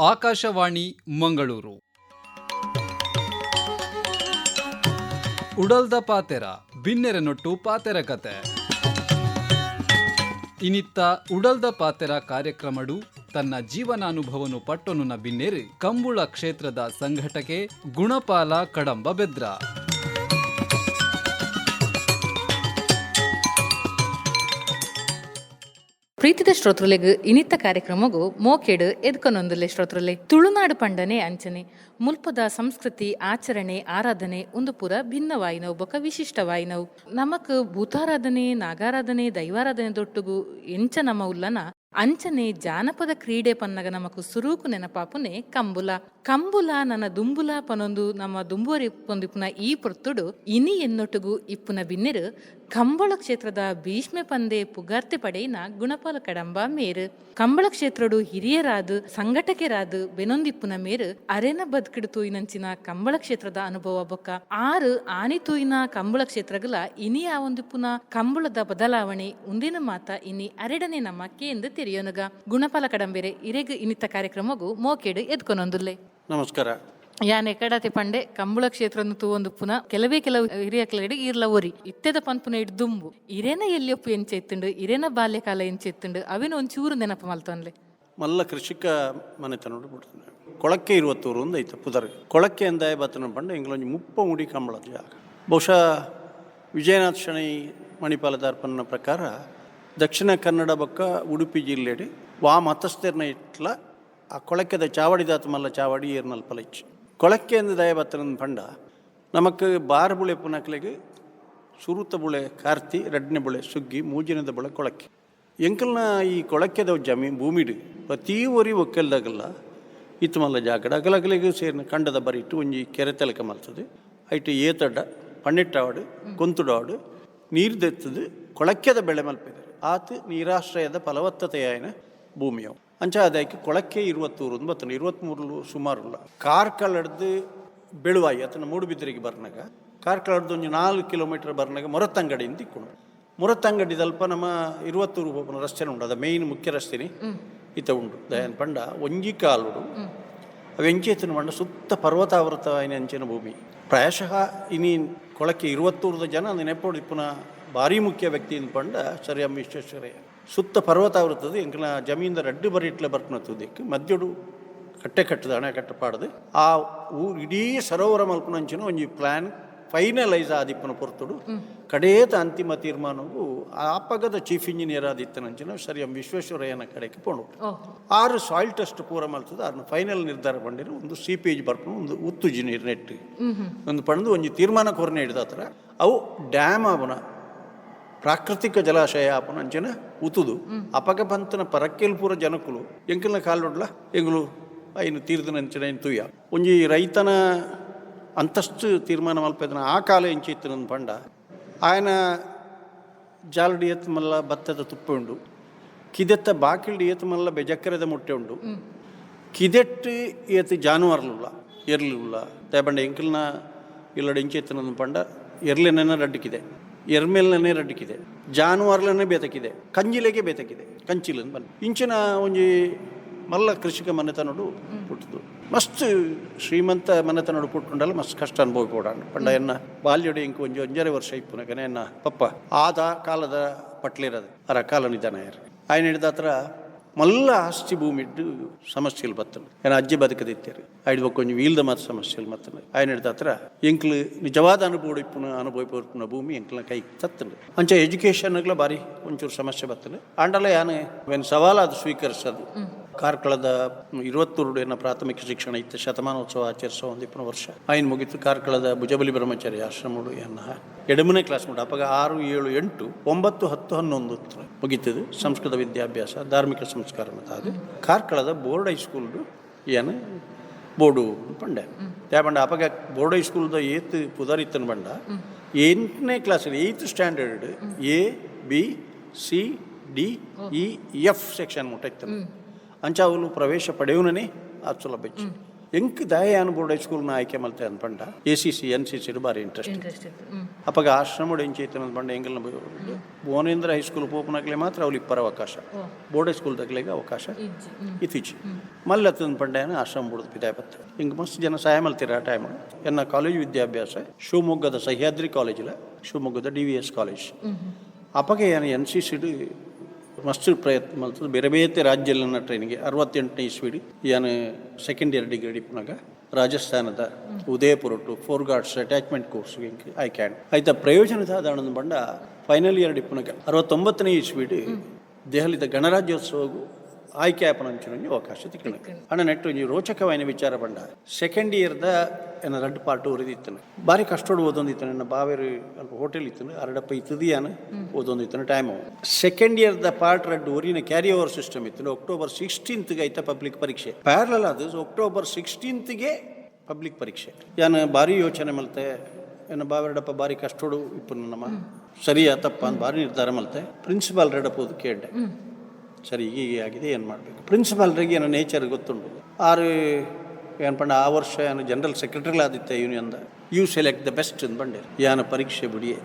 ಆಕಾಶವಾಣಿ, ಮಂಗಳೂರು. ಉಡಲ್ದ ಪಾತೆರ ಬಿನ್ನೆರೆನೊಟ್ಟು ಪಾತೆರ ಕತೆ. ಇನಿತ್ತ ಉಡಲ್ದ ಪಾತೆರ ಕಾರ್ಯಕ್ರಮಡು, ತನ್ನ ಜೀವನಾನುಭವನು ಪಟ್ಟೊನುನ ಬಿನ್ನೆರೆ, ಕಂಬುಳ ಕ್ಷೇತ್ರದ ಸಂಘಟಕೆ ಗುಣಪಾಲ ಕಡಂಬ ಬೆದ್ರ. ಪ್ರೀತಿದ ಶ್ರೋತೃಲೆಗ್ ಇನಿತ್ತ ಕಾರ್ಯಕ್ರಮಗು ಮೋಕೆಡ್ ಎದ್ಕೊನೊಂದುಲೆ ಶ್ರೋತೃಲೆ. ತುಳುನಾಡು ಪಂಡನೆ ಅಂಚನೆ, ಮುಲ್ಪದ ಸಂಸ್ಕೃತಿ, ಆಚರಣೆ, ಆರಾಧನೆ, ಒಂದು ಪುರ ಭಿನ್ನವಾಯಿನವು ಬೊಕ ವಿಶಿಷ್ಟವಾಯಿನವು ನಮಕ್ ಭೂತಾರಾಧನೆ, ನಾಗಾರಾಧನೆ, ದೈವಾರಾಧನೆ ದೊಟ್ಟುಗು ಎಂಚ ನಮ ಉಲ್ಲನ ಅಂಚನೆ ಜಾನಪದ ಕ್ರೀಡೆ ಪನ್ನಗ ನಮಕು ಸುರೂಕು ನೆನಪಾಪುನೆ ಕಂಬುಲ. ಕಂಬುಲ ನನ್ನ ದುಂಬುಲ ಪನೊಂದು ನಮ್ಮ ದುಂಬುವರಿ ಪೊಂದಿಪ್ಪುನ ಈ ಪೊರ್ತುಡು, ಇನಿ ಎನ್ನೊಟ್ಟುಗು ಇಪ್ಪುನ ಬಿನ್ನೆರು, ಕಂಬಳ ಕ್ಷೇತ್ರದ ಭೀಷ್ಮೆ ಪಂದೆ ಪುಗಾರ್ತಿ ಪಡೆಯಿನ ಗುಣಪಾಲ ಕಡಂಬ ಮೇರು. ಕಂಬಳ ಕ್ಷೇತ್ರಡು ಹಿರಿಯರಾದು, ಸಂಘಟಕರಾದು ಬೆನೊಂದಿಪ್ಪುನ ಮೇರು, ಅರೆನ ಬದುಕಿಡು ತೂಯಿನಂಚಿನ ಕಂಬಳ ಕ್ಷೇತ್ರದ ಅನುಭವ ಬೊಕ್ಕ. ಆರು ಆನಿ ತೂಯಿನ ಕಂಬಳ ಕ್ಷೇತ್ರಗಳ ಇನಿ ಆ ಒಂದಿಪ್ಪುನ ಪುನ ಕಂಬಳದ ಬದಲಾವಣೆ, ಉಂದಿನ ಮಾತ ಇನಿ ಅರೆಡನೆ ನಮ್ಮ ಕೇಂದ್ರ ತೆರೆಯೋನಗ ಗುಣಪಾಲ ಕಡಂಬೆರೆ ಇರೆಗ್ ಇನ್ನಿತ್ತ ಕಾರ್ಯಕ್ರಮಗು ಮೋಕೇಡು ಎದ್ಕೊನೊಂದುಲ್ಲೆ. ನಮಸ್ಕಾರ. ಯಾನೆ ಎಕಡಾತಿ ಪಂಡೆ ಕಂಬಳ ಕ್ಷೇತ್ರ ತೂವೊಂದು ಪುನ ಕೆಲವೇ ಕೆಲವು ಹಿರಿಯ ಕೆಳಗಡೆ ಇರ್ಲ ಓರಿ. ಇತ್ತೆದ ಪನ್ಪುನ ಇಡ್ ದುಂಬು. ಇರೇನ ಎಲ್ಲಿಯಪ್ಪು ಎಂಚ ಎತ್ತುಂಡು ಇರೇನ ಬಾಲ್ಯಕಾಲ ಎಂಚ ಎತ್ತುಂಡು ಅವೇನು ಒಂಚೂರು ನೆನಪು ಮಲ್ತನ್ಲೆ ಮಲ್ಲ ಕೃಷಿಕ ಮನೆತನ ಬಿಡ್ತಾನೆ ಕೊಳಕ್ಕೆ ಇರುವತ್ತೂರು ಒಂದು ಐತೆ ಪುದರ್. ಕೊಳಕ್ಕೆ ಎಂದಾಯ ಬತ್ತನ ಪಂಡ ಎಂಗ್ಲೊಂಜಿ ಮುಪ್ಪ ಮುಡಿ ಕಂಬಳದ ಜಾಗ. ಬಹುಶಃ ವಿಜಯನಾಥ್ ಶಣೈ ಮಣಿಪಾಲದಾರ್ಪನ್ನ ಪ್ರಕಾರ ದಕ್ಷಿಣ ಕನ್ನಡ ಬೊಕ್ಕ ಉಡುಪಿ ಜಿಲ್ಲೆಡಿ ವಾ ಮತಸ್ಥರ್ನ ಇಟ್ಲ ಆ ಕೊಳಕೆದ ಚಾವಡಿದಾತ ಮಲ್ಲ ಚಾವಡಿ ಏರ್ನಲ್ ಪಲೈಚ್. ಕೊಳಕ್ಕೆ ಅಂದ ದಯ ಬತ್ತನ ಪಂಡ ನಮಕ್ ಬಾರ್ ಬುಳೆ ಪುನಕ್ಲೆಗೆ ಸುರುತ ಬುಳೆ ಕಾರ್ತಿ ರಡ್ನೆ ಬುಳೆ ಸುಗ್ಗಿ ಮೂಜಿನದ ಬುಳೆ ಕೊಳಕ್ಕೆ ಎಂಕಲ್ನ ಈ ಕೊಳಕ್ಕೆದ ಜಮಿ ಭೂಮಿಡು ಪ್ರತಿ ಒರಿ ಒಕ್ಕಲ್ದಾಗಲ್ಲ ಇತ್ತು ಮಲ್ಲ ಜಾಗಡ ಅಗಲಗಲಿಗೆ ಸೇರಿನ ಕಂಡದ ಬರಿಟ್ಟು ಒಂಜಿ ಕೆರೆ ತಲಕ ಮಲ್ತದೆ. ಐಟು ಏತಡ್ಡ ಪಣ್ಣಿಟ್ಟಾಡು ಕೊಂತುಡಾವಡು ನೀರು ದೆತ್ತದು ಕೊಳಕ್ಕೆದ ಬೆಳೆ ಮಲ್ಪಿದ್ದಾರೆ ಆತು ನೀರಾಶ್ರಯದ ಫಲವತ್ತತೆಯಾಯನ ಭೂಮಿಯವು ಅಂಚ ಅದಕ್ಕೆ ಕೊಳಕ್ಕೆ ಇರುವತ್ತೂರು ಬತ್ತನ ಇರುವತ್ತ್ಮೂರು ಸುಮಾರು ಇಲ್ಲ ಕಾರ್ಕಳಡ್ದು ಬೆಳುವಾಯಿ ಅತನ ಮೂಡುಬಿದ್ರಿಗೆ ಬರ್ನಾಗ. ಕಾರ್ಕಳಡ್ದು ಒಂದು ನಾಲ್ಕು ಕಿಲೋಮೀಟರ್ ಬರ್ನಾಗ ಮೊರತ್ತಂಗಡಿಯಿಂದ ಇಕ್ಕೊಂಡು ಮುರತ್ತಂಗಡಿ ದಲ್ಪ ನಮ್ಮ ಇರುವತ್ತೂರು ಹೋಗೋಣ ರಸ್ತೆ ಉಂಡು ಅದ ಮೇಯ್ನ್ ಮುಖ್ಯ ರಸ್ತೆನಿ. ಇತ ಉಂಡು ದಯನ್ ಪಂಡ ಒಂಜಿ ಕಾಲುಡು ಅವು ಎಂಚೇತನ ಪಂಡ ಸುತ್ತ ಪರ್ವತಾವೃತ ಅಂಚಿನ ಭೂಮಿ. ಪ್ರಾಯಶಃ ಇನಿ ಕೊಳಕ್ಕೆ ಇರುವತ್ತೂರದ ಜನ ನೆನಪೋಡಿ ಇಪ್ಪುನ ಭಾರಿ ಮುಖ್ಯ ವ್ಯಕ್ತಿ ಅಂದ್ಕೊಂಡ ಪಂಡ ಸರಿ ವಿಶ್ವೇಶ್ವರಯ್ಯ. ಸುತ್ತ ಪರ್ವತಾವೃತದ ಎಂಕನ ಜಮೀನ್ದ ರಡ್ಡು ಬರಿ ಇಟ್ಲೆ ಬರ್ಕೊಳತ್ತದಕ್ಕೆ ಮಧ್ಯಡು ಕಟ್ಟೆ ಕಟ್ಟದ ಹಣೆ ಕಟ್ಟಪಾಡದೆ ಆ ಊರು ಇಡೀ ಸರೋವರ ಮಲ್ಪನಂಚಿನ ಒಂಜಿ ಪ್ಲ್ಯಾನ್ ಫೈನಲೈಸ್ ಆದಿಪ್ಪನ ಪೊರ್ತುಡು. ಕಡೇತ ಅಂತಿಮ ತೀರ್ಮಾನವು ಆಪಗದ ಚೀಫ್ ಇಂಜಿನಿಯರ್ ಆದಿತ್ತನಂಚಿನ ಸರಿ ಎಂ ವಿಶ್ವೇಶ್ವರಯ್ಯನ ಕಡೆಗೆ ಪೋಣು ಆರು ಸಾಯಿಲ್ ಟೆಸ್ಟ್ ಪೂರ ಮಲ್ತದ ಅದನ್ನ ಫೈನಲ್ ನಿರ್ಧಾರ ಬಂದಿರು ಒಂದು ಸಿ ಪಿ ಜಿ ಬರ್ಕೊಂಡು ಒಂದು ಉತ್ತು ನೀರು ನೆಟ್ಟು ಒಂದು ಪಣದು ಒಂಜಿ ತೀರ್ಮಾನ ಕೊರನೆ ಹಿಡಿದ ಹತ್ರ ಅವು ಡ್ಯಾಮ್ ಆವನ ಪ್ರಾಕೃತಿಕ ಜಲಾಶಯ ಅಪನಂಚನ ಉತುದು. ಅಪಗ ಪರಕ್ಕೆಲ್ ಪೂರ ಜನಕುಲು. ಎಂಕಲ್ನ ಕಾಲ್ನೊಡ್ಲ ಎಂಗುಲು ಐನು ತೀರ್ದನ ಅಂಚಿನ ಏನು ತುಯ್ಯ. ಒಂಜಿ ರೈತನ ಅಂತಸ್ತು ತೀರ್ಮಾನ ಮಲ್ಪದನ ಆ ಕಾಲ ಎಂಚಿತ್ತು ನನ್ನ ಪಂಡ? ಆಯನ ಜಾಲಡಿ ಎತ್ ಮಲ್ಲ ಭತ್ತದ ತುಪ್ಪ ಉಂಡು. ಕಿದೆತ್ತ ಬಾಕಿಲ್ಡಿ ಏತ್ ಮಲ್ಲ ಬೆಜಕ್ಕರೆದ ಮೊಟ್ಟೆ ಉಂಡು. ಕಿದೆಟ್ಟು ಏತ್ ಜಾನುವಾರ್ಲುಲ್ಲ ಎರ್ಲಿಲ್ಲ ತೇಬಂಡ ಎಂಕಲ್ನ ಇಲ್ಲಡೆ ಇಂಚೆತ್ತಿನ ಪಂಡ? ಎರ್ಲಿನ ನಡ್ಕಿದೆ ಎರ್ಮೆಲ್ನೇ ರಡ್ಡಿಕಿದೆ ಜಾನುವಾರ್ಲನ್ನೇ ಬೇತಕ್ಕಿದೆ ಕಂಜಿಲೆಗೆ ಬೇತಕ್ಕಿದೆ ಕಂಚಿಲನ್ ಬನ್ನಿ. ಇಂಚಿನ ಒಂಜಿ ಮಲ್ಲ ಕೃಷಿಕ ಮನೆತನಡು ಪುಟ್ಟದು ಮಸ್ತ್ ಶ್ರೀಮಂತ ಮನೆತನಡು ಪುಟ್ಟುಂಡಲ್ಲ ಮಸ್ತ್ ಕಷ್ಟ ಅನುಭವ ಕೂಡ. ಪಂಡ ಎನ್ನ ಬಾಲ್ಯಡಿ ಇಂಕು ಒಂಜಿ ಒಂಜರೆ ವರ್ಷ ಇಪ್ಪುನಗನೆ ಎನ್ನ ಪಪ್ಪ ಆದ ಕಾಲದ ಪಟ್ಲಿರದ ಅರ ಕಾಲ ನಿಧಾನ ಆಯ್ನ ಹಿಡಿದ ಹತ್ರ ಮಲ್ಲ ಆಸ್ತಿ ಭೂಮಿ ಇಟ್ಟು ಸಮಸ್ಯೆಲ್ ಬತ್ತಲು. ಏನ ಅಜ್ಜಿ ಬದುಕದಿತ್ತೇರಿ? ಆಯ್ದು ಕೊಂಚ ವೀಲ್ದ ಮಾತ್ರ ಸಮಸ್ಯೆಲ್ ಮತ್ತಲು ಆಯ್ನ ಹಿಡ್ದತ್ರ ಎಂಕ್ಲು ನಿಜವಾದ ಅನುಭವ ಇಪ್ಪುನ, ಅನುಭವ ಭೂಮಿ ಎಂಕ್ಲ ಕೈ ತತ್ತಲು ಅಂಚ ಎಜುಕೇಷನ್ಗಳ ಬಾರಿ ಒಂಚೂರು ಸಮಸ್ಯೆ ಬತ್ತಲು. ಆಂಡಲ ಯಾನೆ ಏನು ಸವಾಲು ಅದು ಸ್ವೀಕರಿಸೋದು. ಕಾರ್ಕಳದ ಇರುವತ್ತೂರು ಏನ ಪ್ರಾಥಮಿಕ ಶಿಕ್ಷಣ ಇತ್ತು. ಶತಮಾನೋತ್ಸವ ಆಚರಿಸೋ ಒಂದು ಇಪ್ಪನ ವರ್ಷ. ಆಯ್ನ ಮುಗಿತು. ಕಾರ್ಕಳದ ಭುಜಬಲಿ ಬ್ರಹ್ಮಚಾರಿ ಆಶ್ರಮಗಳು ಎನ್ನ ಎಡಮನೇ ಕ್ಲಾಸ್ ಮಾಡಿ ಅಪ್ಪಗ ಆರು, ಏಳು, ಎಂಟು, ಒಂಬತ್ತು, ಹತ್ತು, ಹನ್ನೊಂದು ಮುಗಿತು ಸಂಸ್ಕೃತ ವಿದ್ಯಾಭ್ಯಾಸ, ಧಾರ್ಮಿಕ ಸಂಸ್ಕಾರ ಮತ್ತು ಕಾರ್ಕಳದ ಬೋರ್ಡ್ ಹೈಸ್ಕೂಲ್ದು ಏನು ಬೋರ್ಡು ಪಂಡೆ. ಯಾ ಪಂಡ ಅಪಗ ಬೋರ್ಡ್ ಹೈಸ್ಕೂಲ್ದ ಏತ್ ಪುದರಿತ್ತನ ಬಂಡ ಎಂಟನೇ class eighth standard A, B, C, D, E, F section ಮುಟ್ಟ ಅವನು ಪ್ರವೇಶ ಪಡೆಯುವನೇ ಅದು ಬೆಚ್ಚ ಎಂಕ್ ದಯಾನ ಬೋರ್ಡ್ನ ಆಯ್ಕೆ ಮಲ್ತೆ ಅನ್ಪಂಡ A C C N C C ಬಾರಿ ಇಂಟ್ರೆಸ್ಟ್. ಅಪ್ಪಗ ಆಶ್ರಮಡು ಎಂಚೈತೆ ಅನ್ಪಂಡ ಎಂಗಲ್ ಭುವನೇಂದ್ರ ಹೈಸ್ಕೂಲ್ ಪೋಪನಕ್ಲೆ ಮಾತ್ರ ಅವ್ಲಿ ಇಪ್ಪರ ಅವಕಾಶ. ಬೋರ್ಡ್ ಸ್ಕೂಲ್ ತಗ್ಲಿಗೆ ಅವಕಾಶ ಇತ್ತೀಚಿ ಮಲ್ಲತ್ತದ ಪಂಡೆಯನ್ನು ಆಶ್ರಮ ಬಿಡುದು ಪಿತಾಯ ಬತ್ತ ಹಿಂಗೆ ಮಸ್ತ್ ಜನ ಸಹಾಯ ಮಲ್ತೀರ ಆ ಟೈಮ್ ಎನ್ನ ಕಾಲೇಜ್ ವಿದ್ಯಾಭ್ಯಾಸ ಶಿವಮೊಗ್ಗದ ಸಹ್ಯಾದ್ರಿ ಕಾಲೇಜಿಲ್ಲ ಶಿವಮೊಗ್ಗದ ಡಿ ವಿ ಎಸ್ ಕಾಲೇಜ್. ಅಪ್ಪಗೆ ಏನು ಎನ್ ಸಿ ಸಿಡಿ ಮಸ್ತ್ ಪ್ರಯತ್ನ ಮಾಡ್ತದೆ. ಬೇರೆ ಬೇರೆ ರಾಜ್ಯದಲ್ಲಿನ ಟ್ರೈನಿಗೆ ಅರವತ್ತೆಂಟನೇ ಇಸ್ವಿಡಿ ಏನು ಸೆಕೆಂಡ್ ಇಯರ್ ಡಿಗ್ರಿ ಡಿಪ್ನಾಗ ರಾಜಸ್ಥಾನದ Udaipur to four guards attachment course can ಆಯ್ತ ಪ್ರಯೋಜನದ ಸಾಧಾರಣ ಬಂಡ ಫೈನಲ್ ಇಯರ್ ಡಿಪ್ನಾಗ ಅರವತ್ತೊಂಬತ್ತನೇ ಇಸ್ವಿಡಿ ದೆಹಲಿದ ಗಣರಾಜ್ಯೋತ್ಸವಗೂ ಆಯ್ಕೆ ಆಪನಂಚಿನ ಅವಕಾಶ ತಿಕ್ಕಣ ಅಣ್ಣ ನೆಟ್ಟು, ನೀವು ರೋಚಕವಾಯಿನ ವಿಚಾರ ಬಂಡ ಸೆಕೆಂಡ್ ಇಯರ್ದ ಏನ ರಡ್ ಪಾರ್ಟ್ ಉರಿದಿತ್ತನ ಬಾರಿ ಕಷ್ಟೋಡು ಓದೊಂದಿತ್ತು ನನ್ನ ಬಾವೇರು ಅಲ್ಪ ಹೋಟೆಲ್ ಇತ್ತು ಅರಡಪ್ಪ ಇತ್ತದಿಯಾನ? ಓದೊಂದಿತ್ತು ಟೈಮ್ ಸೆಕೆಂಡ್ ಇಯರ್ದ ಪಾರ್ಟ್ ರಡ್ ಊರಿನ ಕ್ಯಾರಿ ಓವರ್ ಸಿಸ್ಟಮ್ ಇತ್ತು ಅಕ್ಟೋಬರ್ ಸಿಕ್ಸ್ಟೀನ್ತ್ಗೆ ಐತ ಪಬ್ಲಿಕ್ ಪರೀಕ್ಷೆ. ಪ್ಯಾರಲಲ್ ಅದು ಅಕ್ಟೋಬರ್ ಸಿಕ್ಸ್ಟೀನ್ತ್ಗೆ ಪಬ್ಲಿಕ್ ಪರೀಕ್ಷೆ. ಯಾನ ಭಾರಿ ಯೋಚನೆ ಮಲ್ತೆ. ಏನು ಬಾವೆರಡಪ್ಪ ಬಾರಿ ಕಷ್ಟೋಡು ಇಪ್ಪು ನಮ್ಮ. ಸರಿಯಾ, ತಪ್ಪ ಅಂತ ಭಾರಿ ನಿರ್ಧಾರ ಮಲ್ತೆ. ಪ್ರಿನ್ಸಿಪಾಲ್ ರೆಡಪ್ಪ ಕೇಳ್ದೆ ಸರಿ, ಹೀಗೆ ಆಗಿದೆ, ಏನು ಮಾಡಬೇಕು? ಪ್ರಿನ್ಸಿಪಾಲ್ರಿಗೆ ಏನೋ ನೇಚರ್ ಗೊತ್ತುಂಟು. ಆರು, ಏನು ಪಂಡ, ಆ ವರ್ಷ ಏನು ಜನರಲ್ ಸೆಕ್ರೆಟರಿಗಳಾದಿತ್ತೆ ಯೂನಿಯನ್ದ ಯು ಸೆಲೆಕ್ಟ್ ದ ಬೆಸ್ಟ್ ಬಂಡೆ ಯಾನ ಪರೀಕ್ಷೆ ಬಿಡಿಯೇ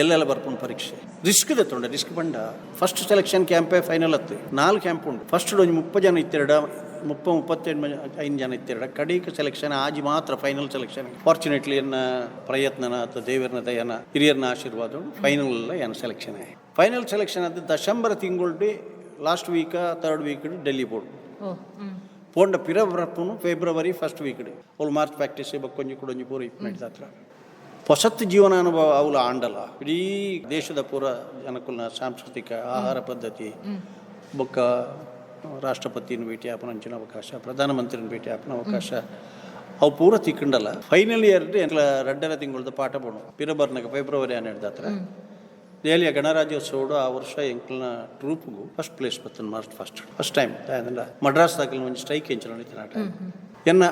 ಎಲ್ಲೆಲ್ಲ ಬರ್ಕೊಂಡು ಪರೀಕ್ಷೆ. ರಿಸ್ಕ್ ತೊಂಡೆ ರಿಸ್ಕ್ ಬಂಡ ಫಸ್ಟ್ ಸೆಲೆಕ್ಷನ್ ಕ್ಯಾಂಪೇ ಫೈನಲ್ ಹತ್ತು. ನಾಲ್ಕು ಕ್ಯಾಂಪ್ ಉಂಟು. ಫಸ್ಟ್ ಒಂದು ಮುಪ್ಪ ಜನ ಇತ್ತೆರಡ, ಮುಪ್ಪ ಮುಪ್ಪತ್ತೆಂಟು ಐದು ಜನ ಇತ್ತೆರಡ. ಕಡೀಕ ಸೆಲೆಕ್ಷನ್ ಆಜಿ ಮಾತ್ರ ಫೈನಲ್ ಸೆಲೆಕ್ಷನ್ ಫಾರ್ಚುನೇಟ್ಲಿ ಎನ್ನ ಪ್ರಯತ್ನನ ಅಥವಾ ದೇವರನ ದಯನ ಹಿರಿಯರ್ನ ಆಶೀರ್ವಾದ ಫೈನಲ್ ಏನು ಸೆಲೆಕ್ಷನ್ ಫೈನಲ್ ಸೆಲೆಕ್ಷನ್ ಅದು ದಶಂಬರ ತಿಂಗಳು last week third week Delhi board ಪೋಂಡ ಪಿರಬ್ರಪ್ಪನು ಫೆಬ್ರವರಿ ಫಸ್ಟ್ ವೀಕ್ ಅವ್ಳು ಮಾರ್ಚ್ ಪ್ರಾಕ್ಟೀಸ್ ಬಕ್ಕೊಂಜಿ ಕುಡೊಂಜಿ ಪೂರ ಇಪ್ಪತ್ತು ಹತ್ರ ಹೊಸತ್ತು ಜೀವನಾನುಭವ ಅವಳು ಆಂಡಲ ಇಡೀ ದೇಶದ ಪೂರ ಜನಕುಲ್ನ ಸಾಂಸ್ಕೃತಿಕ ಆಹಾರ ಪದ್ಧತಿ ಬೊಕ್ಕ ರಾಷ್ಟ್ರಪತಿನ ಭೇಟಿ ಆಪನ ಅಂಚಿನ ಅವಕಾಶ ಪ್ರಧಾನಮಂತ್ರಿನ ಭೇಟಿ ಆಪನ ಅವಕಾಶ ಅವು ಪೂರ ತಿಕ್ಕಂಡಲ್ಲ. ಫೈನಲ್ ಇಯರ್ ಎಲ್ಲ ರಡ್ಡರ ತಿಂಗಳದ ಪಾಠ ಬೋಣ ಪಿರಬರ್ನಾಗ ಫೆಬ್ರವರಿ ಹನ್ನೆರಡು ಹತ್ರ ದೆಹಲಿಯ ಗಣರಾಜ್ಯೋತ್ಸವ ಆ ವರ್ಷ ಎಂಕ್ಲನ ಟ್ರೂಪ್ಗೂ ಫಸ್ಟ್ ಪ್ಲೇಸ್ ಬರ್ತದೆ March first first time Madras ಮಡ್ರಾಸ್ದಾಗ ಒಂದು ಸ್ಟ್ರೈಕ್ ಎಂಚ ನಡೀತಾನೆ ಆ ಟೈಮ್ ಎನ್ನ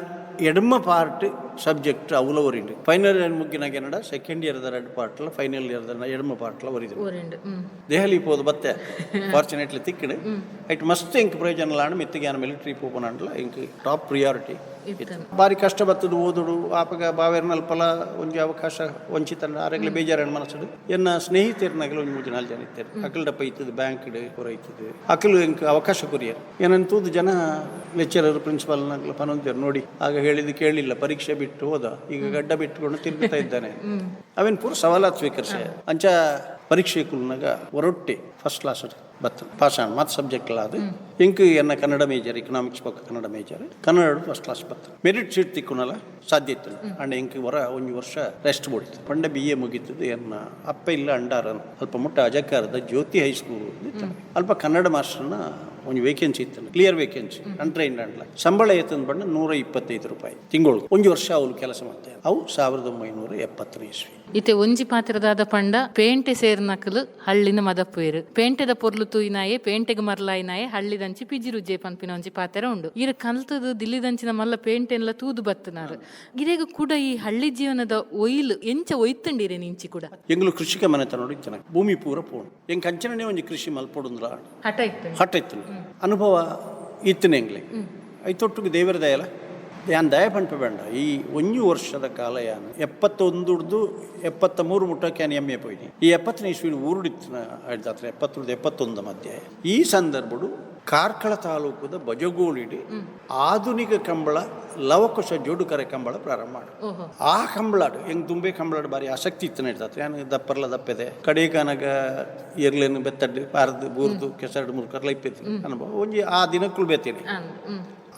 ಎಡಮ ಪಾರ್ಟ್ ಸಬ್ಜೆಕ್ಟ್ ಅವಲವರಿಂಡು ಫೈನಲ್ ಇಯರ್ ಮುಗ್ಗಿನ ಕೆನಡ ಸೆಕೆಂಡ್ ಇಯರ್ದ ರೆಡ್ ಪಾರ್ಟ್ಲ ಫೈನಲ್ ಇಯರ್ದ ಎಡಮ ಪಾರ್ಟ್ಲ ಒರಿದು. ದೆಹಲಿ ಪೋದು ಬತ್ತೆ. ಫಾರ್ಚುನೇಟ್ಲಿ ತಿಕ್ಕಡು ಐಟ್ ಮಸ್ತ್ ಇಂಕ್ ಪ್ರಯೋಜನ ಲಾಂಡ್ ಮಿತ್ತಿಗೆ ಆನ ಮಿಲಿಟರಿ ಪೋಪನ ಅಂಡ್ಲ ಇಂಕ್ ಟಾಪ್ ಪ್ರಿಯಾರಿಟಿ ಬಾರಿ ಕಷ್ಟ ಬತ್ತದು ಓದುಡು ಆಪಗ ಬಾವೇರ್ನಲ್ಪಲ ಒಂಜಿ ಅವಕಾಶ ವಂಚಿತಂಡ ಆರೆಗ್ಲ ಬೇಜಾರಣ ಮನಸ್ಸುಡು ಎನ್ನ ಸ್ನೇಹಿತರನಾಗಲ ಒಂದು ಮೂರು ನಾಲ್ಕು ಜನ ಇರ್ತಾರೆ ಅಕಲ್ ಡಪ್ಪ ಇತ್ತದ ಬ್ಯಾಂಕ್ ಪೂರ ಇತ್ತದು. ಅಕಲು ಇಂಕ್ ಅವಕಾಶ ಕೊರಿಯರ್. ಏನಂತೂದು ಜನ ಲೆಕ್ಚರರ್ ಪ್ರಿನ್ಸಿಪಾಲ್ನಾಗಲ ಪನೊಂದಿರು ನೋಡಿ ಆಗ ಹೇಳಿದ್ದು ಕೇಳಿಲ್ಲ ಪರೀಕ್ಷೆ ಬಿಟ್ಟು ಹೋದ. ಈಗ ಗಡ್ಡ ಬಿಟ್ಟುಕೊಂಡು ತಿರುಗುತ್ತಾ ಇದ್ದಾನೆ. ಅವೇನು ಪೂರ್ ಸವಾಲ ಸ್ವೀಕರಿಸ? ಅಂಚ ಪರೀಕ್ಷೆ ಕುಲ್ನಾಗ ಹೊರಟ್ಟಿ ಫಸ್ಟ್ ಕ್ಲಾಸ್ ಬತ್ತ ಪಾಸ್ ಆಣ ಮತ್ತು ಸಬ್ಜೆಕ್ಟ್ ಅಲ್ಲ ಅದು ಇಂಕ್ ಎನ್ನ ಕನ್ನಡ ಮೇಜರ್ ಎಕನಾಮಿಕ್ಸ್ ಪಕ್ಕ Kannada major Kannada first class ಬತ್ತ. ಮೆರಿಟ್ ಸೀಟ್ ತಿಕ್ಕುನಲ್ಲ, ಸಾಧ್ಯ ಇತ್ತು. ಅಂಡ್ ಇಂಕ್ ವರ ಒಂದು ವರ್ಷ ರೆಸ್ಟ್ ಬಿಡ್ತು ಪಂಡ ಬಿ ಎ ಮುಗಿತದೆ ಎನ್ನ ಅಪ್ಪ ಇಲ್ಲ ಅಂಡಾರ ಅಲ್ಪ ಮುಟ್ಟ ಅಜಕಾರದ ಜ್ಯೋತಿ ಹೈಸ್ಕೂಲ್ ಅಲ್ಪ ಕನ್ನಡ ಮಾಸ್ಟರ್ನ ಒಂದು ವೇಕೆನ್ಸಿ ಇತ್ತು ಕ್ಲಿಯರ್ ವೇಕೆನ್ಸಿ ಅನ್ಟ್ರೈನ್ಡ್ ಅಂಡ್ಲ ಸಂಬಳ ಏತಂದ್ ಬಣ್ಣ ನೂರ ಇಪ್ಪತ್ತೈದು ರೂಪಾಯಿ ತಿಂಗಳು ಒಂದು ವರ್ಷ ಅವ್ರು ಕೆಲಸ ಮಾಡ್ತಾರೆ ಅವು ಸಾವಿರದ ಒಂಬೈನೂರ ಎಪ್ಪತ್ತನೇ ಇಸ್ವಿ ಇತ್ತೆ ಒಂಜಿ ಪಾತ್ರದಾದ ಪಂಡ ಪೇಂಟೆ ಸೇರ್ನಕಲು ಹಳ್ಳಿನ ಮದಪ್ಪುವೆರು. ಪೇಂಟೆದ ಪೊರ್ಲು ತೂಯಿನಾಯೆ ಪೇಂಟೆಗ್ ದಂಚಿ ಹಳ್ಳಿದಂಚಿ ಪಿಜಿರುಜ್ಜೆ ಪನ್ಪಿನ ಒಂಜಿ ಪಾತ್ರೆ ಉಂಡು. ಇರ ಕಲ್ತದು ದಿಲ್ಲಿದಂಚಿನ ಮಲ್ಲ ಪೇಂಟೆನ್ಲ ತೂದು ಬತ್ತನಾರು. ಗಿರೇಗ ಕೂಡ ಈ ಹಳ್ಳಿ ಜೀವನದ ಒಯ್ಲು ಎಂಚ ಒಯ್ತಂಡಿರೆ ನಿಂಚಿ ಕೂಡ? ಎಂಗ್ಲು ಕೃಷಿಕ ಮನೆ ನೋಡಿ ಚೆನ್ನಾಗಿ ಭೂಮಿ ಪೂರ ಪೋಣು. ಎಂಗ್ ಕಂಚನೇ ಒಂಜಿ ಕೃಷಿ ಮಲ್ಪೊಡುಂದ್ರ ಹಠ ಇತ್ತು ಹಠ ಇತ್ತು ಅನುಭವ ಇತ್ತನೆ ಎಂಗ್ಲೆ. ಐತೊಟ್ಟಿಗೆ ದೇವರ ದಯಲ? ಯಾನ್ ದಯ ಪಂಪ ಬೇಡ. ಈ ಒಂಜು ವರ್ಷದ ಕಾಲ ಯಾನು ಎಪ್ಪತ್ತೊಂದುಡ್ದು ಎಪ್ಪತ್ತ ಮೂರು ಮುಟ್ಟಕ್ಕೆ ಯಾನು ಎಮ್ಮೆ ಪೋಯ್ನಿ. ಈ ಎಪ್ಪತ್ತನೇ ಇಸ್ವಿನ ಊರುಡಿತ್ತಿನ ಹೇಳ್ದಾತ್ರ ಎಪ್ಪತ್ತೊಂದು ಎಪ್ಪತ್ತೊಂದು ಮಧ್ಯೆ ಈ ಸಂದರ್ಭಡು ಕಾರ್ಕಳ ತಾಲೂಕದ ಬಜಗೋಳಿಡಿ ಆಧುನಿಕ ಕಂಬಳ ಲವಕುಶ ಜೋಡುಕರೆ ಕಂಬಳ ಪ್ರಾರಂಭ ಮಾಡು. ಆ ಕಂಬಳಾಡು ಹೆಂಗ್ ತುಂಬೆ ಕಂಬಳಾಡು ಬಾರಿ ಆಸಕ್ತಿ ಇತ್ತು ನಡ್ತದೆ ಏನು ದಪ್ಪರ್ಲ ದಪ್ಪದೆ. ಕಡೆಗಾನಾಗ ಎರ್ಲೇನು ಬೆತ್ತಡ್ಡಿ ಪಾರದು ಬೂರ್ದು ಕೆಸರಡು ಮುರ್ಕರ್ಲ ಇಪ್ಪಿತ್ತು ಅನುಭವ. ಒಂಜಿ ಆ ದಿನಕ್ಕೂ ಬೇತೀನಿ.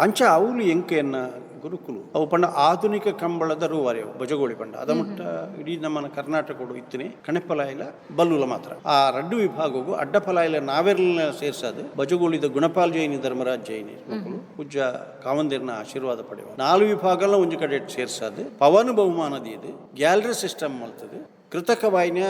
ಅಂಚ ಅವಳು ಎಂಕೆಯನ್ನ ಗುರುಕುಲು. ಅವು ಪಂಡ ಆಧುನಿಕ ಕಂಬಳದ ರೂವಾರಿ ಅವು ಬಜಗೋಳಿ ಪಂಡ. ಅದ ಮುಟ್ಟ ಇಡೀ ನಮ್ಮನ ಕರ್ನಾಟಕಡು ಕಣೆಫಲ ಇಲ್ಲ ಬಲ್ಲುಲ ಮಾತ್ರ. ಆ ರಡ್ಡು ವಿಭಾಗವು ಇಲ್ಲ ನಾವೆಲ್ಲ ಸೇರ್ಸಾದ ಭಜಗೋಳಿದ ಗುಣಪಾಲ್ ಜೈನಿ ಧರ್ಮರಾಜ್ ಜೈನಿ ಮಕ್ಕಳು ಪೂಜ್ಯ ಕಾವಂದಿರ್ನ ಆಶೀರ್ವಾದ ಪಡೆಯುವ. ನಾಲ್ಕು ವಿಭಾಗಲ್ಲ ಒಂದು ಕಡೆ ಸೇರ್ಸಾದ. ಪವನ್ ಬಹುಮಾನದ ಇದು ಗ್ಯಾಲರಿ ಸಿಸ್ಟಮ್ ಮಾಡ್ತದೆ ಕೃತಕ ವಾಹಿನಿಯ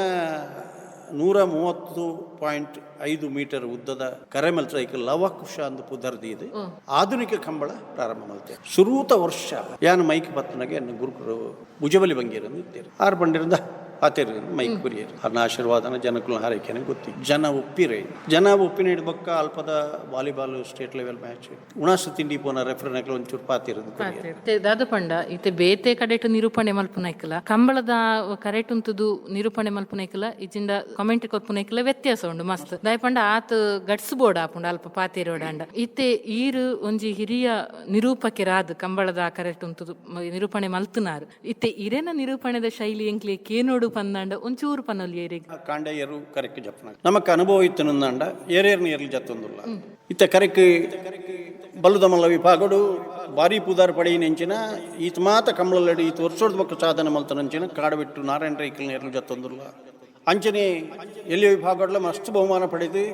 ನೂರ ಮೂವತ್ತು ಪಾಯಿಂಟ್ ಐದು ಮೀಟರ್ ಉದ್ದದ ಕರೆಮಲ್ ಸೈಕಲ್ ಲವಕುಶ ಅಂದು ಪುದರ್ದಿ ಇದೆ. ಆಧುನಿಕ ಕಂಬಳ ಪ್ರಾರಂಭ ಮಾಡ್ತೇವೆ. ಶುರುತ ವರ್ಷ ಯಾನು ಮೈಕ್ ಪತ್ನಗೆ ಗುರುಕುರು ಗುರುಕರು ಭುಜಬಲಿ ಬಂಗೇರನ್ನು ಇದ್ದೇವೆ ಆರು ಬಂಡಿರಿಂದ ಪಾತಿರ್ ಮೈಕ್ ಕುರಿಯರು. ಅನ್ನ ಆಶೀರ್ವಾದನ ಜನಕ್ಕೂ ಹಾರೈಕೆನೆ ಗೊತ್ತಿ. ಜನ ಒಪ್ಪಿರೇ. ಜನ ಒಪ್ಪಿನ ಹಿಡ್ಬಕ್ಕ ಅಲ್ಪದ ವಾಲಿಬಾಲ್ ಸ್ಟೇಟ್ ಲೆವೆಲ್ ಮ್ಯಾಚ್. ಉಣಾಸ ತಿಂಡಿ ಪೋನ ರೆಫರೆನ್ಗಳು ಒಂಚೂರು ಪಾತಿರೋದು ದಾದ ಪಂಡ, ಇತ್ತೆ ಬೇತೆ ಕಡೆಟ್ ನಿರೂಪಣೆ ಮಲ್ಪುನೈಕಲ ಕಂಬಳದ ಕರೆಟ್ ಉಂತುದು ನಿರೂಪಣೆ ಮಲ್ಪುನೈಕಲ ಇಜಿಂಡ ಕಾಮೆಂಟ್ ಕೊರ್ಪುನೈಕಲ ವ್ಯತ್ಯಾಸ ಉಂಡು, ಮಸ್ತ್. ದಾಯ ಪಂಡ, ಆತ್ ಗಟ್ಸ್ ಬೋರ್ಡ್ ಆಪುಂಡ ಅಲ್ಪ ಪಾತಿರೋಡ ಅಂಡ ಇತ್ತೆ ಈರು ಒಂಜಿ ಹಿರಿಯ ನಿರೂಪಕೆ ರಾದ ಕಂಬಳದ ಕರೆಟ್ ಉಂತುದು ನಿರೂಪಣೆ ಮಲ್ತುನಾರು. ಇತ್ತೆ ಇರೇನ ನಿರೂಪಣೆದ ಶೈಲಿ ಎಂಕ್ಲಿ ಕೇನೋಡು ಪಂದಾಂಡ ಒಂಚೂರು ಪನ್ನೊಲಿ ಏರಿಗೆ ಆ ಕಾಂಡ ಏರು ಕರೆಕ್ಟ್ ನಮಕ್ ಅನುಭವ ಇತ್ತು ನಂದಾಂಡ, ಏರೇರ್ನ ಏರ್ಲಿ ಜತ್ತೊಂದುಲ್ಲ. ಇತ್ತ ಕರೆಕ್ ಬಲ್ಲುದ ಮಲ್ಲ ವಿಭಾಗಡು ಬಾರಿ ಪೂದಾರ್ ಪಡಿ ನೆಂಚಿನ, ಈತ ಮಾತ ಕಮಲಲ್ಲಡಿ, ಈತ ವರ್ಷದ ಬಕ್ಕ ಸಾಧನ ಮಲ್ತ ನಂಚಿನ, ಕಾಡಬಿಟ್ಟು ನಾರಾಯಣ ರೈಕಲ್ ಏರ್ಲು ಜತ್ತೊಂದುಲ್ಲ. ಅಂಚನೆ ಎಲ್ಲಿ ವಿಭಾಗಡ್ಲ ಮಸ್ತ್ ಬಹುಮಾನ ಪಡೆದು,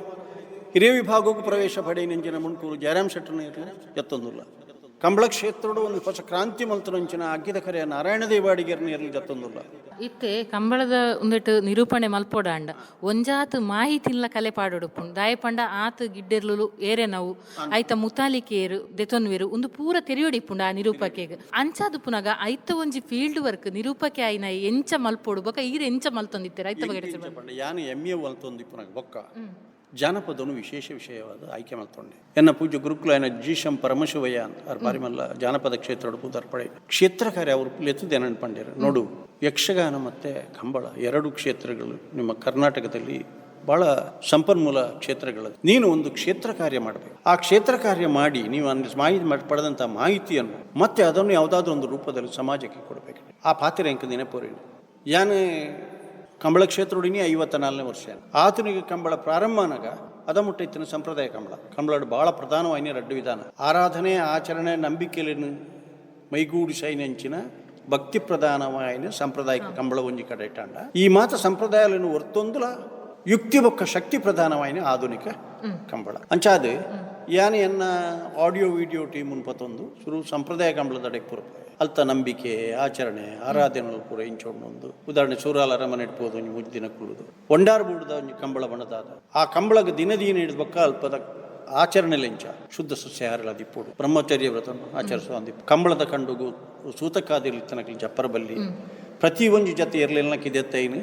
ಹಿರಿಯ ವಿಭಾಗಕ್ಕೂ ಪ್ರವೇಶ ಪಡೆಯ ನೆಂಚಿನ ಮುಣ್ಕೂರು ಜಯರಾಮ್ ಶೆಟ್ಟರ್ನ ಏರ್ಲು ಜತ್ತೊಂದುಲ್ಲ. ಕಂಬಳ ಕ್ಷೇತ್ರಡು ಒಂದು ಹೊಸ ಕ್ರಾಂತಿ ಮಲ್ತ ನಂಚಿನ ಅಗ್ಗಿದ ಕರೆಯ ನಾರಾಯಣ ದೇವಾಡಿಗೆರ್ನ ಏರ್ಲು ಜತ್ತೊಂದುಲ್ಲ. ಇತ್ತೆ ಕಂಬಳದ ಒಂದಿಟ್ಟು ನಿರೂಪಣೆ ಮಲ್ಪೋಡ ಅಂಡ ಒಂಜಾತ್ ಮಾಹಿತಿಲ್ಲ ಕಲೆ ಪಾಡೊಡುಪುಂಡು ದಾಯ ಪಂಡ ಆತ್ ಗಿಡ್ಡೆರ್ಲು ಏರೆ ನಾವು. ಐತ ಮುತಾಲಿಕೇರು ದೆತೊನ್ವೇರು ಒಂದು ಪೂರ ತೆರೆಯೊಡಿಪುಂಡು ಆ ನಿರೂಪಕೆಗೆ. ಅಂಚಾದು ಪುನಗ ಐತ ಒಂಜಿ ಫೀಲ್ಡ್ ವರ್ಕ್ ನಿರೂಪಕೆ ಆಯ್ನ ಎಂಚ ಮಲ್ಪೋಡು. ಬೊಕ ಈರೆ ಎಂಚ ಮಲ್ತೊಂದಿತ್ತೆ ಐತ ಬಗ್ಗೆ ಯಾನು ಎಂ ಎ ಒಲ್ತೊಂದು ಬೊಕ್ಕ. ಜಾನಪದನು ವಿಶೇಷ ವಿಷಯವಾದ ಆಯ್ಕೆ ಮಾಡ್ಕೊಂಡೆ. ಎನ್ನ ಪೂಜ್ಯ ಗುರುಕುಲ ಏನ ಜೀಶಂ ಪರಮಶಿವಯ್ಯ ಅಂತ ಅವ್ರ ಬಾರಿಮಲ್ಲ ಜಾನಪದ ಕ್ಷೇತ್ರ ಪೂದಾರ್ಪಡೆ ಕ್ಷೇತ್ರ ಕಾರ್ಯ ಅವರು ಲೆತ್ತದೆ ಪಂಡಿರ ನೋಡು ಯಕ್ಷಗಾನ ಮತ್ತೆ ಕಂಬಳ ಎರಡು ಕ್ಷೇತ್ರಗಳು ನಿಮ್ಮ ಕರ್ನಾಟಕದಲ್ಲಿ ಬಹಳ ಸಂಪನ್ಮೂಲ ಕ್ಷೇತ್ರಗಳು ನೀನು ಒಂದು ಕ್ಷೇತ್ರ ಕಾರ್ಯ ಮಾಡಬೇಕು. ಆ ಕ್ಷೇತ್ರ ಕಾರ್ಯ ಮಾಡಿ ನೀವು ಮಾಹಿತಿ ಪಡೆದಂಥ ಮಾಹಿತಿಯನ್ನು ಮತ್ತೆ ಅದನ್ನು ಯಾವುದಾದ್ರೂ ಒಂದು ರೂಪದಲ್ಲಿ ಸಮಾಜಕ್ಕೆ ಕೊಡಬೇಕು. ಆ ಪಾತ್ರ ಎಂಕ ನೆನಪೋರಿ ಯಾನೇ ಕಂಬಳ ಕ್ಷೇತ್ರೊಡಿನಿ ಐವತ್ತ ನಾಲ್ಕನೇ ವರ್ಷ. ಆಧುನಿಕ ಕಂಬಳ ಪ್ರಾರಂಭನಾಗ ಅದ ಮುಟ್ಟಿತ್ತಿನ ಸಂಪ್ರದಾಯ ಕಂಬಳ. ಕಂಬಳ ಬಹಳ ಪ್ರಧಾನವಾಯಿನ ರಡ್ಡು ವಿಧಾನ. ಆರಾಧನೆ ಆಚರಣೆ ನಂಬಿಕೆಯನ್ನು ಮೈಗೂಡಿಸೈನೆಂಚಿನ ಭಕ್ತಿ ಪ್ರಧಾನವಾಯಿನ ಸಂಪ್ರದಾಯಿಕ ಕಂಬಳ ಒಂಜಿ ಕಡೆ ಇಟ್ಟಾಂಡ. ಈ ಮಾತ ಸಂಪ್ರದಾಯಾలను ವರ್ತೊಂದುಲ ಯುಕ್ತಿ ಬೊಕ್ಕ ಶಕ್ತಿ ಪ್ರಧಾನವಾಯಿನ ಆಧುನಿಕ ಕಂಬಳ. ಅಂಚಾದ ಯಾನ ಎನ್ನ ಆಡಿಯೋ ವಿಡಿಯೋ ಟೀಮ್ ಮುನ್ಪತ್ತೊಂದು ಶುರು ಸಂಪ್ರದಾಯ ಕಂಬಳದಡೆ ಪೂರ ಅಲ್ತ ನಂಬಿಕೆ ಆಚರಣೆ ಆರಾಧನೆಗಳು ಪೂರ ಇಂಚೊಂಡು ಒಂದು ಉದಾಹರಣೆ ಸೂರಾಲ ಅರಮನೆ ಇಟ್ಬೋದು ನೀವು ದಿನ ಕುಳ್ಳುದು ಒಂಡಾರ್ ಬೂಡದ ಒಂಜಿ ಕಂಬಳ ಬಣದಾದ ಆ ಕಂಬಳಗ ದಿನ ದಿನ ಅಲ್ಪದ ಆಚರಣೆ ಲೆಂಚ. ಶುದ್ಧ ಸಸ್ಯಾಹಾರಗಳ ದಿಪ್ಪುಡು ಬ್ರಹ್ಮಚರ್ಯ ವ್ರತವನ್ನು ಆಚರಿಸುವ ದಿಪ್ಪು ಕಂಬಳದ ಕಂಡುಗು ಸೂತಕ್ಕಾದಿರ್ಲಿ ತನಕ ಜಪ್ಪರ ಬಲ್ಲಿ. ಪ್ರತಿ ಒಂದು ಜೊತೆ ಇರಲಿಲ್ಲ ಕಿದೆತ್ತೈನು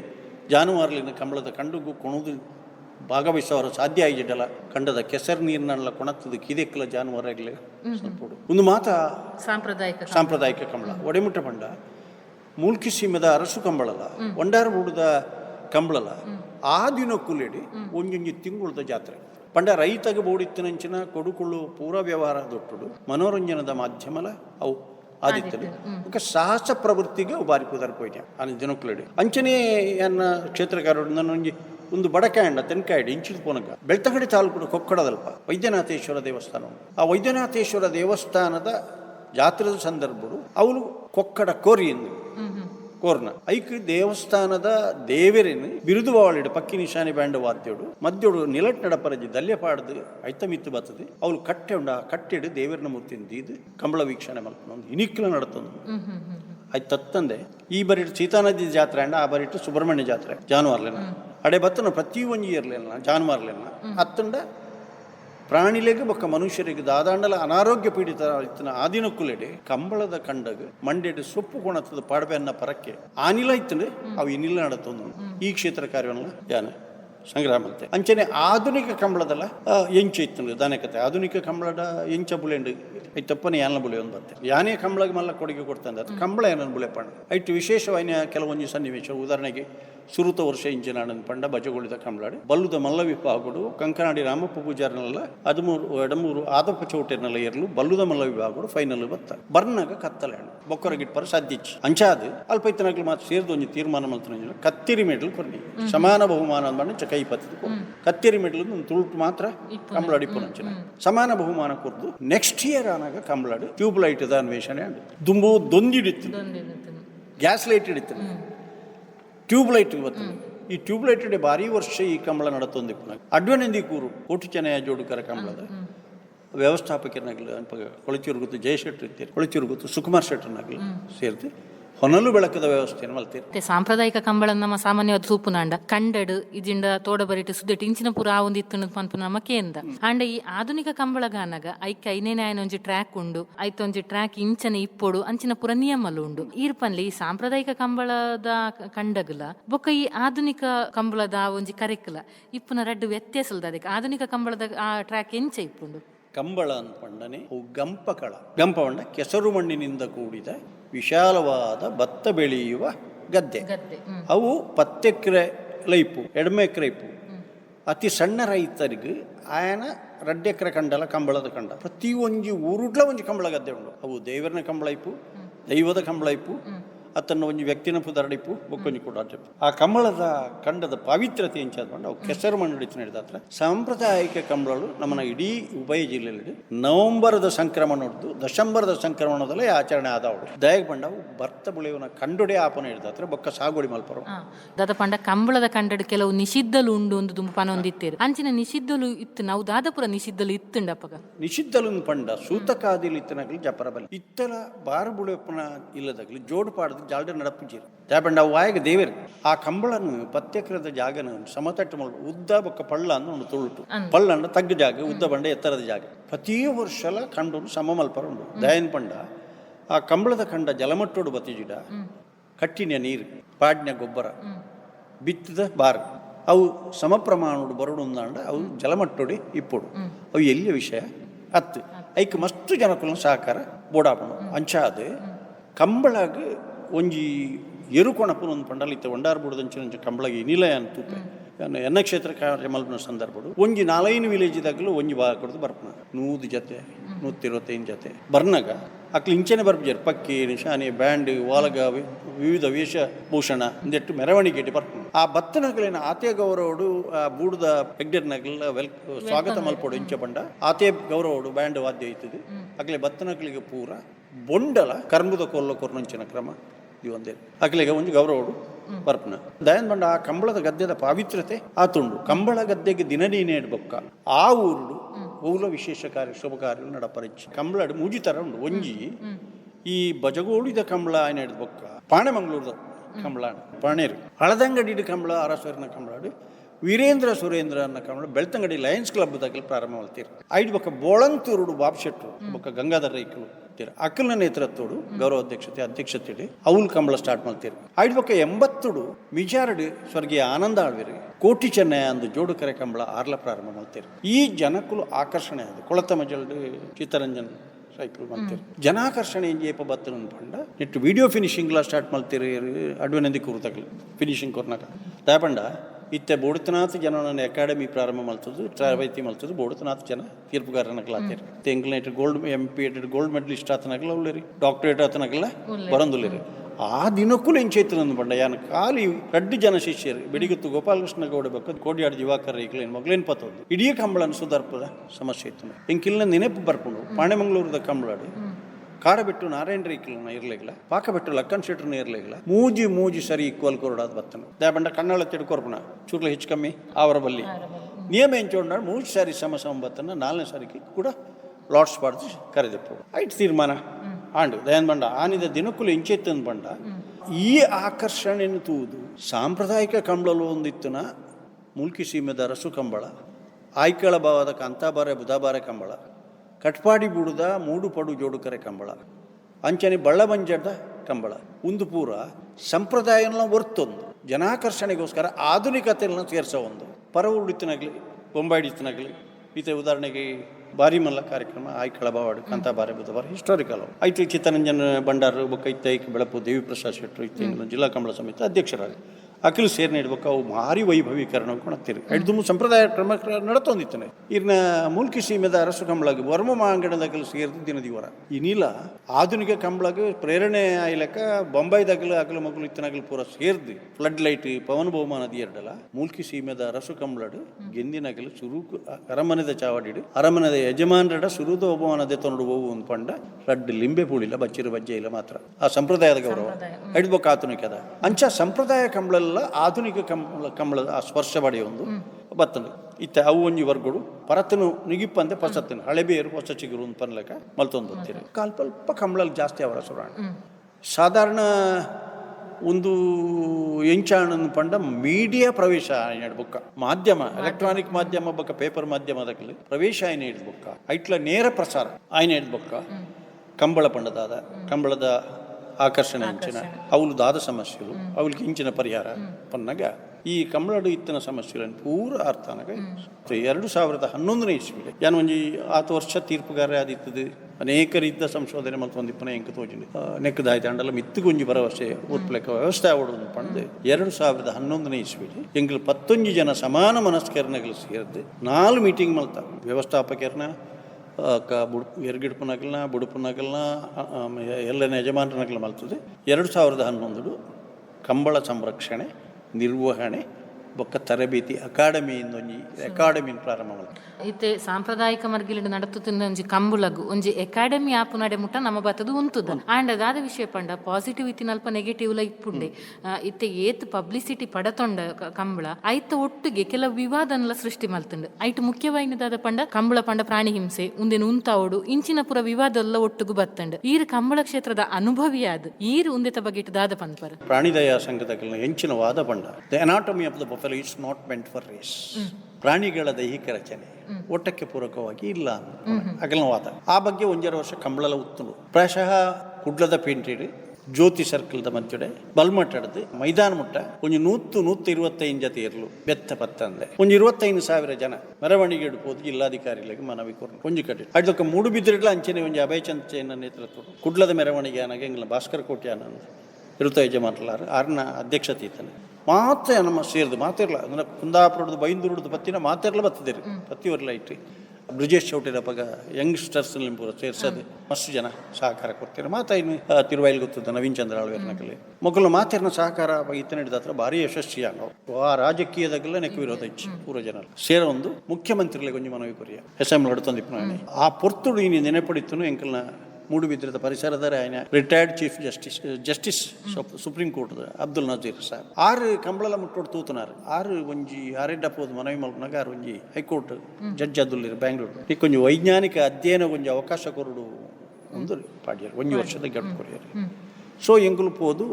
ಜಾನುವಾರಲಿನ ಕಂಬಳದ ಕಂಡುಗು ಕೊಣುದು ಭಾಗವಹಿಸೋರು ಸಾಧ್ಯ ಆಯ್ಜಿಡಲ್ಲ ಕಂಡದ ಕೆಸರು ನೀರಿನಲ್ಲ ಕೊಣತದ ಕಿದೆಕ್ಕಲ ಜಾನುವಾರಾಗಲಿ ಸ್ವಲ್ಪ ಒಂದು ಮಾತ ಸಾಂಪ್ರದಾಯಿಕ ಸಾಂಪ್ರದಾಯಿಕ ಕಂಬಳ. ಒಡೆಮುಟ್ಟ ಬಂಡ. ಮೂಲ್ಕಿ ಸೀಮದ ಅರಸು ಕಂಬಳಲ ಒಂಡಾರ ಬುಡದ ಕಂಬಳಲ ಆ ದಿನ ಕುಲಿಡಿ ಒಂಜೊಂಜಿ ತಿಂಗುಳದ ಜಾತ್ರೆ. ಪಂಡ ರೈತಗೆ ಬೋಡಿತ್ತಿನಂಚಿನ ಕೊಡುಕೊಳ್ಳು ಪೂರ ವ್ಯವಹಾರ ದೊಟ್ಟುಡು ಮನೋರಂಜನದ ಮಾಧ್ಯಮಲ ಅವು ಆದಿತ್ತಲು. ఒక ಸಾಹಸ ಪ್ರವೃತ್ತಿಗೆ ಅವು ಬಾರಿ ಕುದರ್ ಪೋಯ್ನ ಅನ್ನ ದಿನಕ್ಕುಲೆಡಿ ಅಂಚನೆ ಅನ್ನ ಕ್ಷೇತ್ರಕಾರರು ನನ್ನ ಒಂಜಿ ಒಂದು ಬಡಕಾಯಂಡ ತೆನ್ಕಾಯಡಿ ಇಂಚಿನ ಪೋನಗ ಬೆಳ್ತಂಗಡಿ ತಾಲೂಕು ಕೊಕ್ಕಡದಲ್ಪ, ವೈದ್ಯನಾಥೇಶ್ವರ ದೇವಸ್ಥಾನ ಆ ವೈದ್ಯನಾಥೇಶ್ವರ ದೇವಸ್ಥಾನದ ಜಾತ್ರದ ಸಂದರ್ಭರು ಅವಳು ಕೊಕ್ಕಡ ಕೋರಿಯಿಂದ ಕೋರ್ನ. ಐಕ್ ದೇವಸ್ಥಾನದ ದೇವರೇನು? ಬಿರುದುವಾಳಿಡು ಪಕ್ಕಿ ನಿಶಾನಿ ಬ್ಯಾಂಡ್ ವಾದ್ಯೋಡು ಮದ್ಯೋಡು ನಿಲಟ್ ನಡಪರಜಿ ದಲ್ಯ ಪಾಡ್ದು ಐತ ಮಿತ್ತು ಬರ್ತದೆ ಅವಳು ಕಟ್ಟೆ ಉಂಡ, ಆ ಕಟ್ಟೆಡು ದೇವರನ ಮೂರ್ತಿನ ದೀದು, ಕಂಬಳ ವೀಕ್ಷಣೆ ಮಲ್ಕೊಂಡು ಇನಿಕ್ಲ ನಡತಂದು. ಆಯ್ತು ತತ್ತಂದೆ. ಈ ಬರಿಟ್ಟು ಸೀತಾನದಿ ಜಾತ್ರೆ ಅಂಡ, ಆ ಬರಿಟ್ಟು ಸುಬ್ರಹ್ಮಣ್ಯ ಜಾತ್ರೆ, ಜಾನುವಾರ್ಲೆನ. ಅಡೆ ಬತ್ತನ ಪ್ರತಿ ಒಂಜಿ ಇರ್ಲಿಲ್ಲ ಅತ್ತಂಡ ಹತ್ತಂಡ ಪ್ರಾಣಿಲೆಗೆ ಬೊಕ್ಕ ಮನುಷ್ಯರಿಗೆ ದಾದಾಂಡಲ ಅನಾರೋಗ್ಯ ಪೀಡಿತ ಇತ್ತಿನ ಆದಿನಕ್ಕುಲೆಡೆ ಕಂಬಳದ ಕಂಡಗ ಮಂಡೆಡೆ ಸೊಪ್ಪು ಕೊಣತದ ಪಾಡಬೆನ್ನ ಪರಕ್ಕೆ ಆನಿಲ ಇತ್ತಂಡೆ ಅವು ಇನ್ನಿಲ್ಲ ನಡತೊಂದು ಈ ಕ್ಷೇತ್ರ ಕಾರ್ಯವನ್ನ ಯಾನ ಸಂಗ್ರಾಮ ಅಂತೆ ಅಂಚನೆ ಆಧುನಿಕ ಕಂಬಳದಲ್ಲ ಎಂಚ ಇತ್ತು ದಾನಕತೆ. ಆಧುನಿಕ ಕಂಬಳದ ಎಂಚ ಬುಳೆಂಡು ಐ ತಪ್ಪನೆ ಯಾನ ಬುಳೆ ಒಂದು ಬತ್ತೆ. ಯಾನೇ ಕಂಬಳಗೆ ಮಲ್ಲ ಕೊಡುಗೆ ಕೊಡ್ತಂದ ಅದು ಕಂಬಳ ಏನನ್ನು ಬುಳೆ ಪಂಡ ಐಟು ವಿಶೇಷವಾಯಿನ ಕೆಲವೊಂದು ಸನ್ನಿವೇಶ ಉದಾಹರಣೆಗೆ ಸುರುತ ವರ್ಷ ಇಂಜಿನಾಡನ್ ಪಂಡ ಬಜಗೊಳಿದ ಕಂಬಳಾಡಿ ಬಲ್ಲುದ ಮಲ್ಲ ವಿಭಾಗಡು ಕಂಕನಾಡಿ ರಾಮಪ್ಪ ಪೂಜಾರನೆಲ್ಲ ಹದಿಮೂರು ಎಡಮೂರು ಆದಪ್ಪ ಚೌಟೆನೆಲ್ಲ ಇರಲು ಬಲ್ಲುದ ಮಲ್ಲ ವಿಭಾಗಡು ಫೈನಲ್ ಬತ್ತ. ಬರ್ನಾಗ ಕತ್ತಲೆ ಹಣ್ಣು ಬೊಕ್ಕರ ಗಿಟ್ಪರ ಸಾಧ್ಯಚ್ಚಿ ಅಂಚಾದ ಅಲ್ಪ ಇತ್ತನಗಳು ಮಾತು ಸೇರಿದ ಒಂದು ತೀರ್ಮಾನ ಮಲ್ತನ ಕತ್ತಿರಿ ಮೇಡಲ್ ಕೊರ್ನಿ. ಸಮಾನ ಬಹುಮಾನ ಅಂದ್ಬಣ್ಣ ಕೈ ಪತ್ತದು ಕತ್ತಿರಿ ಮೇಡಲ್ ಒಂದು ತುಳುಟು ಮಾತ್ರ ಕಂಬಳಾಡಿ ಪುನಂಚಿನ ಸಮಾನ ಬಹುಮಾನ ಕೊರ್ದು ನೆಕ್ಸ್ಟ್ ಇಯರ್ ಆನಾಗ ಕಂಬಳಾಡಿ ಟ್ಯೂಬ್ ಲೈಟ್ ಅನ್ವೇಷಣೆ ತುಂಬ ದುಂಬು ದೊಂದಿಡಿತ್ತು ಗ್ಯಾಸ್ ಲೈಟ್ ಹಿಡಿತು ಟ್ಯೂಬ್ ಲೈಟ್ ಇವತ್ತು ಈ ಟ್ಯೂಬ್ಲೈಟ್ ಭಾರಿ ವರ್ಷ ಈ ಕಂಬಳ ನಡತೊಂದಿಪ್ಪು ಅಡ್ವನೆಂದಿ ಕೂರು ಕೋಟಿ ಚೆನ್ನಯ ಜೋಡುಕರ ಕಂಬಳದ ವ್ಯವಸ್ಥಾಪಕನಾಗಲಿ ಅನ್ಪ ಕೊಳಚೂರು ಗೊತ್ತು ಶೆಟ್ಟರ್ ಇರ್ತೀರಿ ಕೊಳಚೂರು ಗೊತ್ತು ಸುಕುಮಾರ್ ಶೆಟ್ಟರ್ನಾಗಲಿ ಸೇರಿದು ಹೊನಲು ಬೆಳಕದ ವ್ಯವಸ್ಥೆಯನ್ನು ಮಲ್ತೀರಿ. ಮತ್ತೆ ಸಾಂಪ್ರದಾಯಿಕ ಕಂಬಳ ನಮ್ಮ ಸಾಮಾನ್ಯವಾದ ಸೂಪುನಾಂಡ ಕಂಡಡು ಇಜಿಂಡ ತೋಡ ಬರಿಟ್ಟು ಸುದ್ದೆಟ್ ಇಂಚಿನ ಪುರ ಆ ಒಂದು ಇತ್ತು ಪನ್ಪು ನಮ್ಮ ಕೇಂದ ಅಂಡ ಈ ಆಧುನಿಕ ಕಂಬಳ ಗಾನಗ ಐಕ ಐನೇನೆ ಆಯ್ನ ಒಂಜಿ ಟ್ರ್ಯಾಕ್ ಉಂಡು ಐತ ಒಂಜಿ ಟ್ರ್ಯಾಕ್ ಇಂಚನೆ ಇಪ್ಪೊಡು ಅಂಚಿನ ಪುರ ನಿಯಮಲು ಉಂಡು. ಈರ್ಪನ್ಲಿ ಈ ಸಾಂಪ್ರದಾಯಿಕ ಕಂಬಳದ ಕಂಡಗಲ ಬೊಕ್ಕ ಈ ಆಧುನಿಕ ಕಂಬಳದ ಒಂಜಿ ಕರೆಕ್ಲ ಇಪ್ಪುನ ರಡ್ಡು ವ್ಯತ್ಯಾಸಲ್ದ ಅದಕ್ಕೆ ಆಧುನಿಕ ಕಂಬಳದ ಆ ಟ್ರ್ಯಾಕ್ ಎಂಚ ಇಪ್ಪುಂಡು. ಕಂಬಳ ಪಂಡನೆ ಗಂಪಕಳ. ಗಂಪ ಕೆಸರು ಮಣ್ಣಿನಿಂದ ಕೂಡಿದ ವಿಶಾಲವಾದ ಭತ್ತ ಬೆಳೆಯುವ ಗದ್ದೆ. ಅವು ಪತ್ತೆಕ್ರೆ ಲೈಪು ಎಡಮೆ ಎಕರೆ ಅತಿ ಸಣ್ಣ ರೈತರಿಗೆ ಆಯನ ರಡ್ಡೆಕ್ರೆ ಕಂಡಲ ಕಂಬಳದ ಕಂಡ. ಪ್ರತಿ ಒಂಜಿ ಊರುಡ್ಲ ಒಂಜಿ ಕಂಬಳ ಗದ್ದೆ ಉಂಡು ಅವು ದೇವರನ ಕಂಬಳ ಇಪ್ಪು ದೈವದ ಕಂಬಳ ಇಪ್ಪು ಅತನ್ನ ಒಂಜಿ ವ್ಯಕ್ತಿನ ಪುದರಡಿಪು ಬೊಕ್ಕೊಂಜಿ ಕೂಡ. ಆ ಕಂಬಳದ ಕಂಡದ ಪಾವಿತ್ರ್ಯತೆ ಹೆಂಚಾದ್ಕೊಂಡು ಅವು ಕೆಸರು ಮಣ್ಣು ಹಿಡಿತು ಸಾಂಪ್ರದಾಯಿಕ ಕಂಬಳಗಳು ನಮ್ಮನ ಇಡೀ ಉಭಯ ಜಿಲ್ಲೆಯಲ್ಲಿ ನವೆಂಬರ್ದ ಸಂಕ್ರಮಣ ಹೊಡೆದು ದಶಂಬರದ ಸಂಕ್ರಮಣದಲ್ಲೇ ಆಚರಣೆ ಆದವಳು ದಯಗ್ ಬಂಡವು ಭರ್ತ ಬುಳಿಯವನ ಕಂಡುಡೆ ಆಪನ ಹಿಡಿದಾತ್ರ ಬೊಕ್ಕ ಸಾಗುಡಿ ಮಲ್ಪರು. ದಾದ ಪಂಡ ಕಂಬಳದ ಕಂಡಡು ಕೆಲವು ನಿಷಿದ್ದಲು ಉಂಡು ಒಂದು ದುಂಪು ಪನೊಂದಿತ್ತೇರು ಅಂಚಿನ ನಿಷಿದ್ದಲು ಇತ್ತು ನಾವು ದಾದಪುರ ನಿಷಿದ್ಧಲು ಇತ್ತುಂಡಪ್ಪಗ ನಿಷಿದ್ದಲು ಪಂಡ ಸೂತಕಾದಿಲಿ ಇತ್ತನಾಗಲಿ ಜಪರ ಬಲಿ. ಇತ್ತಲ ಬಾರ ಬುಳಿಯಪ್ಪನ ಇಲ್ಲದಾಗಲಿ ಜೋಡು ಪಾಡದ ಜಾಲ್ಡ ನಡಪುಜೀರು ಜಾಪಂಡ ಅವು ದೇವಿರ್ ಆ ಕಂಬಳನು ಪತ್ಯಕರದ ಜಾಗನ ಸಮತಟ್ಟು ಮಾಡಿ ಉದ್ದ ಬೊಕ್ಕ ಪಳ್ಳ ಅಂದ ಒಂದು ತುಳುಟು ಪಳ್ಳ ಅಂಡ ತಗ್ಗ ಜಾಗ ಉದ್ದ ಬಂಡ ಎತ್ತರದ ಜಾಗ. ಪ್ರತಿ ವರ್ಷಲ ಕಂಡು ಸಮಮಲ್ಪರ ಉಂಡು ದಯನ್ ಪಂಡ ಆ ಕಂಬಳದ ಕಂಡ ಜಲಮಟ್ಟೋಡು ಬತ್ತಿಜಿಡ. ಕಟ್ಟಿನ ನೀರು ಪಾಡ್ನ ಗೊಬ್ಬರ ಬಿತ್ತದ ಬಾರ್. ಅವು ಸಮ ಪ್ರಮಾಣಡು ಬರಡು ಅಂದಾಂಡ ಅವು ಜಲಮಟ್ಟೋಡಿ ಇಪ್ಪೊಡು. ಅವು ಎಲ್ಲಿಯ ವಿಷಯ? ಅತ್ತು. ಐಕ್ ಮಸ್ತ್ ಜನಕುಲ ಸಹಕಾರ ಬೋಡಾಪಣ. ಅಂಚಾದ ಕಂಬಳಗ ಒಂಜಿ ಎರುಕೊಣಪುನ ಒಂದು ಪಂಡಲ ಇತ್ತ ಒಂಡಾರ್ ಬುಡದಂಚಿನ ಕಂಬಳಗಿ ನಿಲಯ ಅಂತ ಎನ್ನ ಕ್ಷೇತ್ರ ಕಾರ್ಯ ಮಲ್ಪನ ಸಂದರ್ಭಡು ಒಂಜಿ ನಾಲೈನು ವಿಲೇಜ್ದಾಗಲು ಒಂಜಿ ಬಾ ಕೊಡ್ದು ಬರ್ಪನ. ನೂದು ಜತೆ ನೂತ್ತಿರುವತ್ತೈದು ಜತೆ. ಬರ್ನಾಗ ಅಕ್ಲಿ ಇಂಚನೆ ಬರ್ಬಿಜಾರು ಪಕ್ಕಿ ನಿಶಾನೆ ಬ್ಯಾಂಡ್ ವಾಲಗ ವಿವಿಧ ವೇಷಭೂಷಣ ಇಂದೆಟ್ಟು ಮೆರವಣಿಗೆ ಇಟ್ಟು ಬರ್ಪನ. ಆ ಭತ್ತನಗಲಿನ ಆತೆ ಗೌರವಡು ಆ ಬೂಡದ ಹೆಗ್ಡೆರ್ನಗಲ ವೆಲ್ ಸ್ವಾಗತ ಮಲ್ಪೋಡು ಇಂಚ ಬಂಡ ಆತೆ ಗೌರವಡು ಬ್ಯಾಂಡ್ ವಾದ್ಯ ಐತದೆ. ಅಕ್ಲೆ ಭತ್ತನಗಲಿಗೆ ಪೂರ ಬೊಂಡಲ ಕರ್ಮದ ಕೊಲ್ಲ ಕೊರ್ನಂಚಿನ ಕ್ರಮ. ಇದು ಒಂದೇ ಅಕ್ಲೆಗೆ ಒಂದು ಗೌರವಡು ಬರ್ಪನ ದಯನ್ ಬಂಡ ಆ ಕಂಬಳದ ಗದ್ದೆದ ಪಾವಿತ್ರ್ಯತೆ ಆತುಂಡು ಕಂಬಳ ಗದ್ದೆಗೆ ದಿನದೀನೇ ಇಡ್ಬೊಕ್ಕ ಆ ಊರುಡು ಊರ ವಿಶೇಷ ಕಾರ್ಯ, ಶುಭ ಕಾರ್ಯ ನಡಪರಿಚಿ ಕಂಬಳ ಮೂಜಿ ತರ ಉಂಡು, ಒಂಜಿ ಈ ಬಜಗೋಳಿದ ಕಂಬಳ ಆಯ್ನ ಪಾಣೆ ಪಾಣೆಮಂಗ್ಳೂರ್ದ ಕಂಬಳ ಪಾಣೇರು. ಹಳದಂಗಡಿ ಕಂಬಳ, ಅರಸರಿನ ಕಂಬಳಾಡು ವೀರೇಂದ್ರ ಸುರೇಂದ್ರ ಅನ್ನ ಕಾರಣ ಬೆಳ್ತಂಗಡಿ ಲಯನ್ಸ್ ಕ್ಲಬ್ ಪ್ರಾರಂಭ ಮಾಡ್ತೀರಿ ಐದು ಬೊಕ್ಕ ಬೋಳಂತೂರುಡು ಬಾಬ್ ಶೆಟ್ಟರು ಬೊಕ್ಕ ಗಂಗಾಧರ ರೈಕಲು ಮಾಡ್ತೀರಿ ಅಕ್ಕಲ್ನ ನೇತೃತ್ವಡು ಗೌರವ ಅಧ್ಯಕ್ಷತೆ ಅಧ್ಯಕ್ಷತೆ ಅವಲ್ ಕಂಬಳ ಸ್ಟಾರ್ಟ್ ಮಾಡ್ತೀರಿ ಐದು ಬೊಕ್ಕ ಎಂಬತ್ತುಡು ಮಿಜಾರಡಿ ಸ್ವರ್ಗೀಯ ಆನಂದ ಆಳ್ವಿರಿ ಕೋಟಿ ಚೆನ್ನೈ ಅಂದು ಜೋಡು ಕರೆ ಕಂಬಳ ಆರ್ಲ ಪ್ರಾರಂಭ ಮಾಡ್ತೀರಿ ಈ ಜನಕುಲು ಆಕರ್ಷಣೆ ಅದು. ಕೊಳತ ಮಜಲ್ಡು ಚಿತ್ತರಂಜನ್ ಸೈಕಲ್ ಮಾಡ್ತೀರಿ ಜನಾಕರ್ಷಣೆ ಏಪ ಬತ್ತನ ಪಂಡ ನೆಟ್ಟು ವಿಡಿಯೋ ಫಿನಿಶಿಂಗ್ಲ ಸ್ಟಾರ್ಟ್ ಮಾಡ್ತೀರಿ ಅಡ್ವನಂದಿ ಕೂರ್ತಕಲ್ ಫಿನಿಶಿಂಗ್ ಕೊರ್ನಾಕ. ದಯಪಂಡ ಇತ್ತೆ ಬೋಡತನಾಥ ಜನನ ಅಕಾಡೆಮಿ ಪ್ರಾರಂಭ ಮಾಡ್ತದ್ದು ತರಬೇತಿ ಮಾಡ್ತದ್ದು ಬೋಡತನಾಥ ಜನ ತೀರ್ಪುಗಾರನಕ್ಲಾತೀರಿ ತೆಂಗ್ಲೈಟ್ gold M P Ed gold medalist ಆತನಾಗಲ್ಲ ಉಳ್ಳೇರಿ ಡಾಕ್ಟರೇಟ್ ಆತನಾಗಲ್ಲ ಬರಂದುಲ್ಲೇರಿ ಆ ದಿನಕ್ಕೂ ಎಂಚೈತು ನನ್ನ ಬಂಡ ಯಾನ ಖಾಲಿ ರಡ್ಡು ಜನ ಶಿಷ್ಯರು ಬೆಡಿಗುತ್ತು ಗೋಪಾಲಕೃಷ್ಣ ಗೌಡ ಬೇಕು ಕೋಡಿಯಾಡ ಜೀವಾಕರ ಈಗಲೇನು ಮಗ್ಲೇನು ಪತ್ತೊಂದು ಇಡೀ ಕಂಬಳ ಸುಧಾರ್ಪದ ಸಮಸ್ಯೆ ಇತ್ತು ಎಂಕಿಲ್ನ ನೆನಪು ಬರ್ಕೊಂಡು ಪಾಣೆಮಂಗ್ಳೂರದ ಕಂಬಳಾಡಿ ಕಾಡಬೆಟ್ಟು ನಾರಾಯಣ ರೈಕ್ಲನ ಇರ್ಲಿಲ್ಲ ಪಾಕಬೆಟ್ಟು ಲಕ್ಕನ್ ಶೆಟ್ರನ್ನ ಇರ್ಲಿಲ್ಲ ಮೂಜಿ ಮೂಜಿ ಸರಿ ಈಕ್ವಲ್ ಕೊರಡಾದ ಬತ್ತನ. ದಾಬಂಡ ಕನ್ನಡ ತಿಡ್ಕೊರ್ಪಣ ಚೂರ್ಲ ಹೆಚ್ಚು ಕಮ್ಮಿ ಅವರ ಬಲ್ಲಿ. ನಿಯಮ ಎಂಚೋಂಡ ಮೂಜಿ ಸಾರಿ ಸಮ ಸಂಬತ್ತನ್ನ ನಾಲ್ನೇ ಸಾರಿಗೆ ಕೂಡ ಲಾಟ್ಸ್ ಬಾರ್ದು ಕರೆದಿಪ್ಪು. ಐಟ್ ತೀರ್ಮಾನ. ಆಂಡು ದಯನ್ ಬಂಡ ಆನಿದ ದಿನಕ್ಕೂ ಇಂಚೆತ್ತಂದು ಬಂಡ ಈ ಆಕರ್ಷಣೆ ತೂದು ಸಾಂಪ್ರದಾಯಿಕ ಕಂಬಳಲು ಒಂದಿತ್ತುನ ಮುಲ್ಕಿ ಸೀಮೆದ ರಸು ಕಂಬಳ ಆಯ್ಕೆಳ ಭಾವದ ಕಾಂತಾಬಾರೆ ಬುಧಾಬಾರೆ ಕಂಬಳ. ಕಟ್ಪಾಡಿ ಬುಡುದ ಮೂಡು ಪಡು ಜೋಡುಕರೆ ಕಂಬಳ. ಅಂಚನೆ ಬಳ್ಳಬಂಜದ ಕಂಬಳ. ಒಂದು ಪೂರ ಸಂಪ್ರದಾಯನ ಒರ್ತೊಂದು ಜನಾಕರ್ಷಣೆಗೋಸ್ಕರ ಆಧುನಿಕತೆಯನ್ನು ಸೇರಿಸೋ ಒಂದು. ಪರ ಉಡಿತನಾಗಲಿ ಬೊಂಬಾಯಿಡಿತನಾಗಲಿ ಈತ ಉದಾಹರಣೆಗೆ ಬಾರಿಮಲ್ಲ ಕಾರ್ಯಕ್ರಮ ಆಯ್ಕಳ ಅಂತ ಬಾರಿ ಬುಧವಾರ ಹಿಸ್ಟೋರಿಕಲ್ ಐತಿ ಚಿತ್ತರಂಜನ್ ಭಂಡಾರ ಬೊಕ್ಕ ಇತ್ತೈಕ್ ಬೆಳಪು ದೇವಿ ಪ್ರಸಾದ್ ಶೆಟ್ಟರು ಇತ್ತ ಜಿಲ್ಲಾ ಕಂಬಳ ಸಮಿತಿ ಅಧ್ಯಕ್ಷರಾಗಿ. ಅಖಿಲ ಸೇರಿ ನೀಡ್ಬೇಕು ಅವು ಭಾರಿ ವೈಭವೀಕರಣ ಕೊಣತ್ತೀರಿ ಐದು ಸಂಪ್ರದಾಯ ಕ್ರಮ ನಡತೊಂದಿತ್ತನೆ. ಇರ್ನ ಮೂಲ್ಕಿ ಸೀಮೆದ ಅರಸು ಕಂಬಳಗೆ ವರ್ಮ ಮಾಂಗಡದಾಗಲು ಸೇರಿದ ದಿನದಿವರ ಇನ್ನಿಲ್ಲ ಆಧುನಿಕ ಕಂಬಳಗೆ ಪ್ರೇರಣೆ ಆಯ್ಲಕ ಬೊಂಬೈದಾಗಲು ಅಕಲ ಮಗಲು ಇತ್ತನಾಗಲು ಪೂರ ಸೇರ್ದು ಫ್ಲಡ್ ಲೈಟ್ ಪವನ ಬಹುಮಾನ ಎರಡಲ್ಲ ಮೂಲ್ಕಿ ಸೀಮೆದ ಅರಸು ಕಂಬಳಡು ಗೆಂದಿನಗಲು ಸುರುಕು ಅರಮನೆದ ಚಾವಾಡಿಡು. ಅರಮನೆದ ಯಜಮಾನರಡ ಸುರುದ ಒಬ್ಬವನದೆ ತೊಂಡು ಹೋಗು ಒಂದು ಪಂಡ ಫ್ಲಡ್ ಲಿಂಬೆ ಪೂಳಿಲ್ಲ ಬಚ್ಚಿರು ಬಜ್ಜೆ ಇಲ್ಲ ಮಾತ್ರ. ಆ ಸಂಪ್ರದಾಯದ ಗೌರವ. ಹಿಡ್ಬೇಕು ಆತುನಿಕದ ಅಂಚ ಸಂಪ್ರದಾಯ ಕಂಬಳೆಲ್ಲ ಇವೆಲ್ಲ ಆಧುನಿಕ ಕಂಬಳ ಕಂಬಳದ ಆ ಸ್ಪರ್ಶ ಪಡೆಯೊಂದು ಬತ್ತಂದು ಇತ್ತೆ ಅವು ಒಂಜಿ ವರ್ಗಗಳು ಪರತನು ನಿಗಿಪ್ಪಂದೆ ಪಸತ್ತಿನ. ಹಳೆ ಬೇರು ಹೊಸ ಚಿಗುರು ಅಂತ ಪನ್ಲಕ ಮಲ್ತೊಂದು ಹೊತ್ತಿರ ಕಾಲ್ಪಲ್ಪ ಕಂಬಳಲ್ಲಿ ಜಾಸ್ತಿ ಅವರ ಸುರಾಣ. ಸಾಧಾರಣ ಒಂದು ಎಂಚಾಣನ ಪಂಡ ಮೀಡಿಯಾ ಪ್ರವೇಶ ಆಯ್ನ ಬುಕ್ಕ. ಮಾಧ್ಯಮ ಎಲೆಕ್ಟ್ರಾನಿಕ್ ಮಾಧ್ಯಮ ಬಕ್ಕ ಪೇಪರ್ ಮಾಧ್ಯಮದಲ್ಲಿ ಪ್ರವೇಶ ಆಯ್ನ ಇಡ್ಬೊಕ್ಕ ಐಟ್ಲ ನೇರ ಪ್ರಸಾರ ಆಯ್ನ ಬುಕ್ಕ. ಕಂಬಳ ಪಂಡದಾದ ಕಂಬಳದ ಆಕರ್ಷಣೆ ಇಂಚಿನ. ಅವಳು ದಾದ ಸಮಸ್ಯೆಗಳು ಅವಳಿಗೆ ಇಂಚಿನ ಪರಿಹಾರ. ಪನ್ನಾಗ ಈ ಕಂಬಳಡು ಇತ್ತಿನ ಸಮಸ್ಯೆಗಳನ್ನು ಪೂರ ಅರ್ಥನಗ ಎರಡು ಸಾವಿರದ ಹನ್ನೊಂದನೇ ಇಸ್ವಿಲಿ ಯಾನು ಒಂಜಿ ಆತು ವರ್ಷ ತೀರ್ಪುಗಾರ ಆದಿತ್ತದು. ಅನೇಕ ರೀತಿಯ ಸಂಶೋಧನೆ ಮತ್ತು ಒಂದು ಇಪ್ಪನ ಎಂಕ ತೋಜಿನಿ. ನೆಕ್ಕದಾಯ್ತು ಅಂಡಲ್ಲ ಮಿತ್ತುಗೊಂಜಿ ಭರವಸೆ ಉತ್ಪಲಕ ವ್ಯವಸ್ಥೆ ಆವಡುದು ಪಂದು ಎರಡು ಸಾವಿರದ ಹನ್ನೊಂದನೇ ಇಸ್ವಿಲಿ ಎಂಗ್ಲು ಪತ್ತೊಂಜಿ ಜನ ಸಮಾನ ಮನಸ್ಕರನಗಳು ಸೇರಿದ್ದು ನಾಲ್ಕು ಮೀಟಿಂಗ್ ಮಲ್ತ. ವ್ಯವಸ್ಥಾಪಕರನ್ನ ಕ ಬುಡ್ ಎರಗಿಡ್ಪುನಗಲ್ನ ಬುಡುಪುನಗಲ್ನ ಎಲ್ಲನ ಯಜಮಾನರನಗಲ ಮಲ್ತದೆ. ಎರಡು ಸಾವಿರದ ಹನ್ನೊಂದು ಕಂಬಳ ಸಂರಕ್ಷಣೆ ನಿರ್ವಹಣೆ ಬೊಕ್ಕ ತರಬೇತಿ ಅಕಾಡೆಮಿ ಅಕಾಡೆಮಿನ ಪ್ರಾರಂಭ ಇತ್ತೆ ಸಾಂಪ್ರದಾಯಿಕ ಮರ್ಗಿಲಿಡ್ ನಡತುತ್ತಿನ ಒಂಜಿ ಕಂಬುಲಗು ಒಂಜಿ ಅಕಾಡೆಮಿ ಆಪು ನಡೆ ಮುಟ್ಟ ನಮ್ಮ ಬತ್ತದು ಉಂತುದ. ಆಂಡ್ ಅದಾದ ವಿಷಯ ಪಂಡ ಪಾಸಿಟಿವ್ ಇತ್ತಿನ ಅಲ್ಪ ನೆಗೆಟಿವ್ ಲ ಇಪ್ಪುಂಡೆ. ಇತ್ತೆ ಏತ್ ಪಬ್ಲಿಸಿಟಿ ಪಡತೊಂಡ ಕಂಬಳ ಐತ ಒಟ್ಟಿಗೆ ಕೆಲವು ವಿವಾದನ್ಲ ಸೃಷ್ಟಿ ಮಲ್ತುಂಡು. ಐಟ್ ಮುಖ್ಯವಾಯಿನದಾದ ಪಂಡ ಕಂಬಳ ಪಂಡ ಪ್ರಾಣಿ ಹಿಂಸೆ ಉಂದಿನ ಉಂತಾವಡು ಇಂಚಿನ ಪುರ ವಿವಾದಲ್ಲ ಒಟ್ಟಿಗೂ ಬತ್ತಂಡು. ಈರು ಕಂಬಳ ಕ್ಷೇತ್ರದ ಅನುಭವಿಯಾದ ಈರ್ ಉಂದೆತ ಬಗೆಟ್ ದಾದ ದಯಾ ಪ್ರಾಣಿದಯ ಸಂಘದ ಹೆಂಚಿನ ವಾದ ಪಂಡ. The anatomy of the buffalo it's not meant for race ಪ್ರಾಣಿಗಳ ದೈಹಿಕ ರಚನೆ ಒಟ್ಟಕ್ಕೆ ಪೂರಕವಾಗಿ ಇಲ್ಲ ಅಗಲವಾದ. ಆ ಬಗ್ಗೆ ಒಂಜರ ವರ್ಷ ಕಂಬಳಲ ಉತ್ತುಂಡು. ಪ್ರಾಯಶಃ ಕುಡ್ಲದ ಪೇಂಟ್ರಿ ಜ್ಯೋತಿ ಸರ್ಕಲ್ದ ಮಧ್ಯಡೆ ಬಲ್ಮಟ್ಟಡ್ದು ಮೈದಾನ ಮುಟ್ಟ ಒಂದು ನೂತ್ತು ನೂತ್ತು ಇರುವತ್ತೈದು ಜೊತೆ ಇರಲು ಬೆತ್ತ ಪತ್ತ ಅಂದೆ. ಒಂಜಿ ಇರುವತ್ತೈದು ಸಾವಿರ ಜನ ಮೆರವಣಿಗೆ ಇಡ್ಬೋದು ಜಿಲ್ಲಾಧಿಕಾರಿಗಳಿಗೆ ಮನವಿ ಕೊರ್ನು ಒಂದು ಕಡೆ ಅದಕ್ಕೆ ಮೂಡು ಬಿದ್ದಿರಲ್ಲ ಅಂಚನೆ ಒಂದು ಅಭಯ ಚೇನ ನೇತೃತ್ವ ಕುಡ್ಲದ ಮೆರವಣಿಗೆ ಅನಗಂಗಿಲ್ಲ ಎಂಗ್ಲ ಭಾಸ್ಕರ ಕೋಟೆ ಆನಂದ್ ಇರುತ್ತ ಯಜಮಾನ್ಲಾರ ಆರ್ನ ಅಧ್ಯಕ್ಷತೆ ಇದ್ದಾನೆ ಮಾತ್ರ ನಮ್ಮ ಸೇರಿದು ಮಾತಿರಲ್ಲ ಅಂದ್ರೆ ಕುಂದಾಪುರದ ಬೈಂದೂರುದು ಪತ್ತಿನ ಮಾತಿರಲ್ಲ ಪತ್ತಿ ಪತ್ತಿವರೆಲ್ಲ ಇಟ್ಟು ಬ್ರಿಜೇಶ್ ಚೌಟಿರ ಪಗ ಯಂಗ್ಸ್ಟರ್ಸ್ ಪೂರ ಸೇರ್ಸೋದು ಮಸ್ತು ಜನ ಸಹಕಾರ ಕೊಡ್ತಾರೆ. ಮಾತ ಇನ್ನು ತಿರುವಾಯಿಲ್ ಗೊತ್ತದ ನವೀನ್ ಚಂದ್ರ ಆಳ್ವೇರ್ನಕಲ್ಲಿ ಮೊಗಲು ಮಾತಿನ ಸಹಕಾರ ಇತ್ತ ಹತ್ರ ಭಾರಿ ಯಶಸ್ವಿ ಆಗೋ ಆ ರಾಜಕೀಯದಾಗೆಲ್ಲ ನೆಕ್ಕು ವಿರೋಧ ಹೆಚ್ಚು ಪೂರ ಜನರು. ಸೇರ ಒಂದು ಮುಖ್ಯಮಂತ್ರಿಗಳಿಗೆ ಒಂಜಿ ಮನವಿ ಕೊರಿಯ. ಎಸ್ ಎಂ ಹೊಡೆತಂದಿಪ್ಪ ಆ ಪೊರ್ತುಡು ಇನ್ನು ನೆನಪಡಿತ್ತು ಎಂಕಲ್ನ ಮೂಡುಬಿದ್ರದ ಪರಿಸರದ retired chief justice justice supreme court Abdul Nazeer ಸಾಹ್ ಆರು ಕಂಬಳ ಮುಟ್ಟೋಡು ತೂತನಾರು. ಆರು ಒಂಜಿ ಆರೆಡ್ಡ ಪೋದು ಮನವಿ ಮಲ್ಪನಾಗ ಆರು ಒಂಜಿ ಹೈಕೋರ್ಟ್ ಜಡ್ಜ್ ಇರ್ ಬ್ಯಾಂಗ್ಳೂರು. ಈ ಕೊಂಚ ವೈಜ್ಞಾನಿಕ ಅಧ್ಯಯನ ಕೊಂಚ ಅವಕಾಶ ಕೊರಡು ಒಂದು ಪಾಡ್ಯಾರ, ಒಂಜಿ ವರ್ಷದ ಗೆಡ್ ಕೊರಿಯರ್ ಸೊ ಎಂಗುಲು ಪೋದು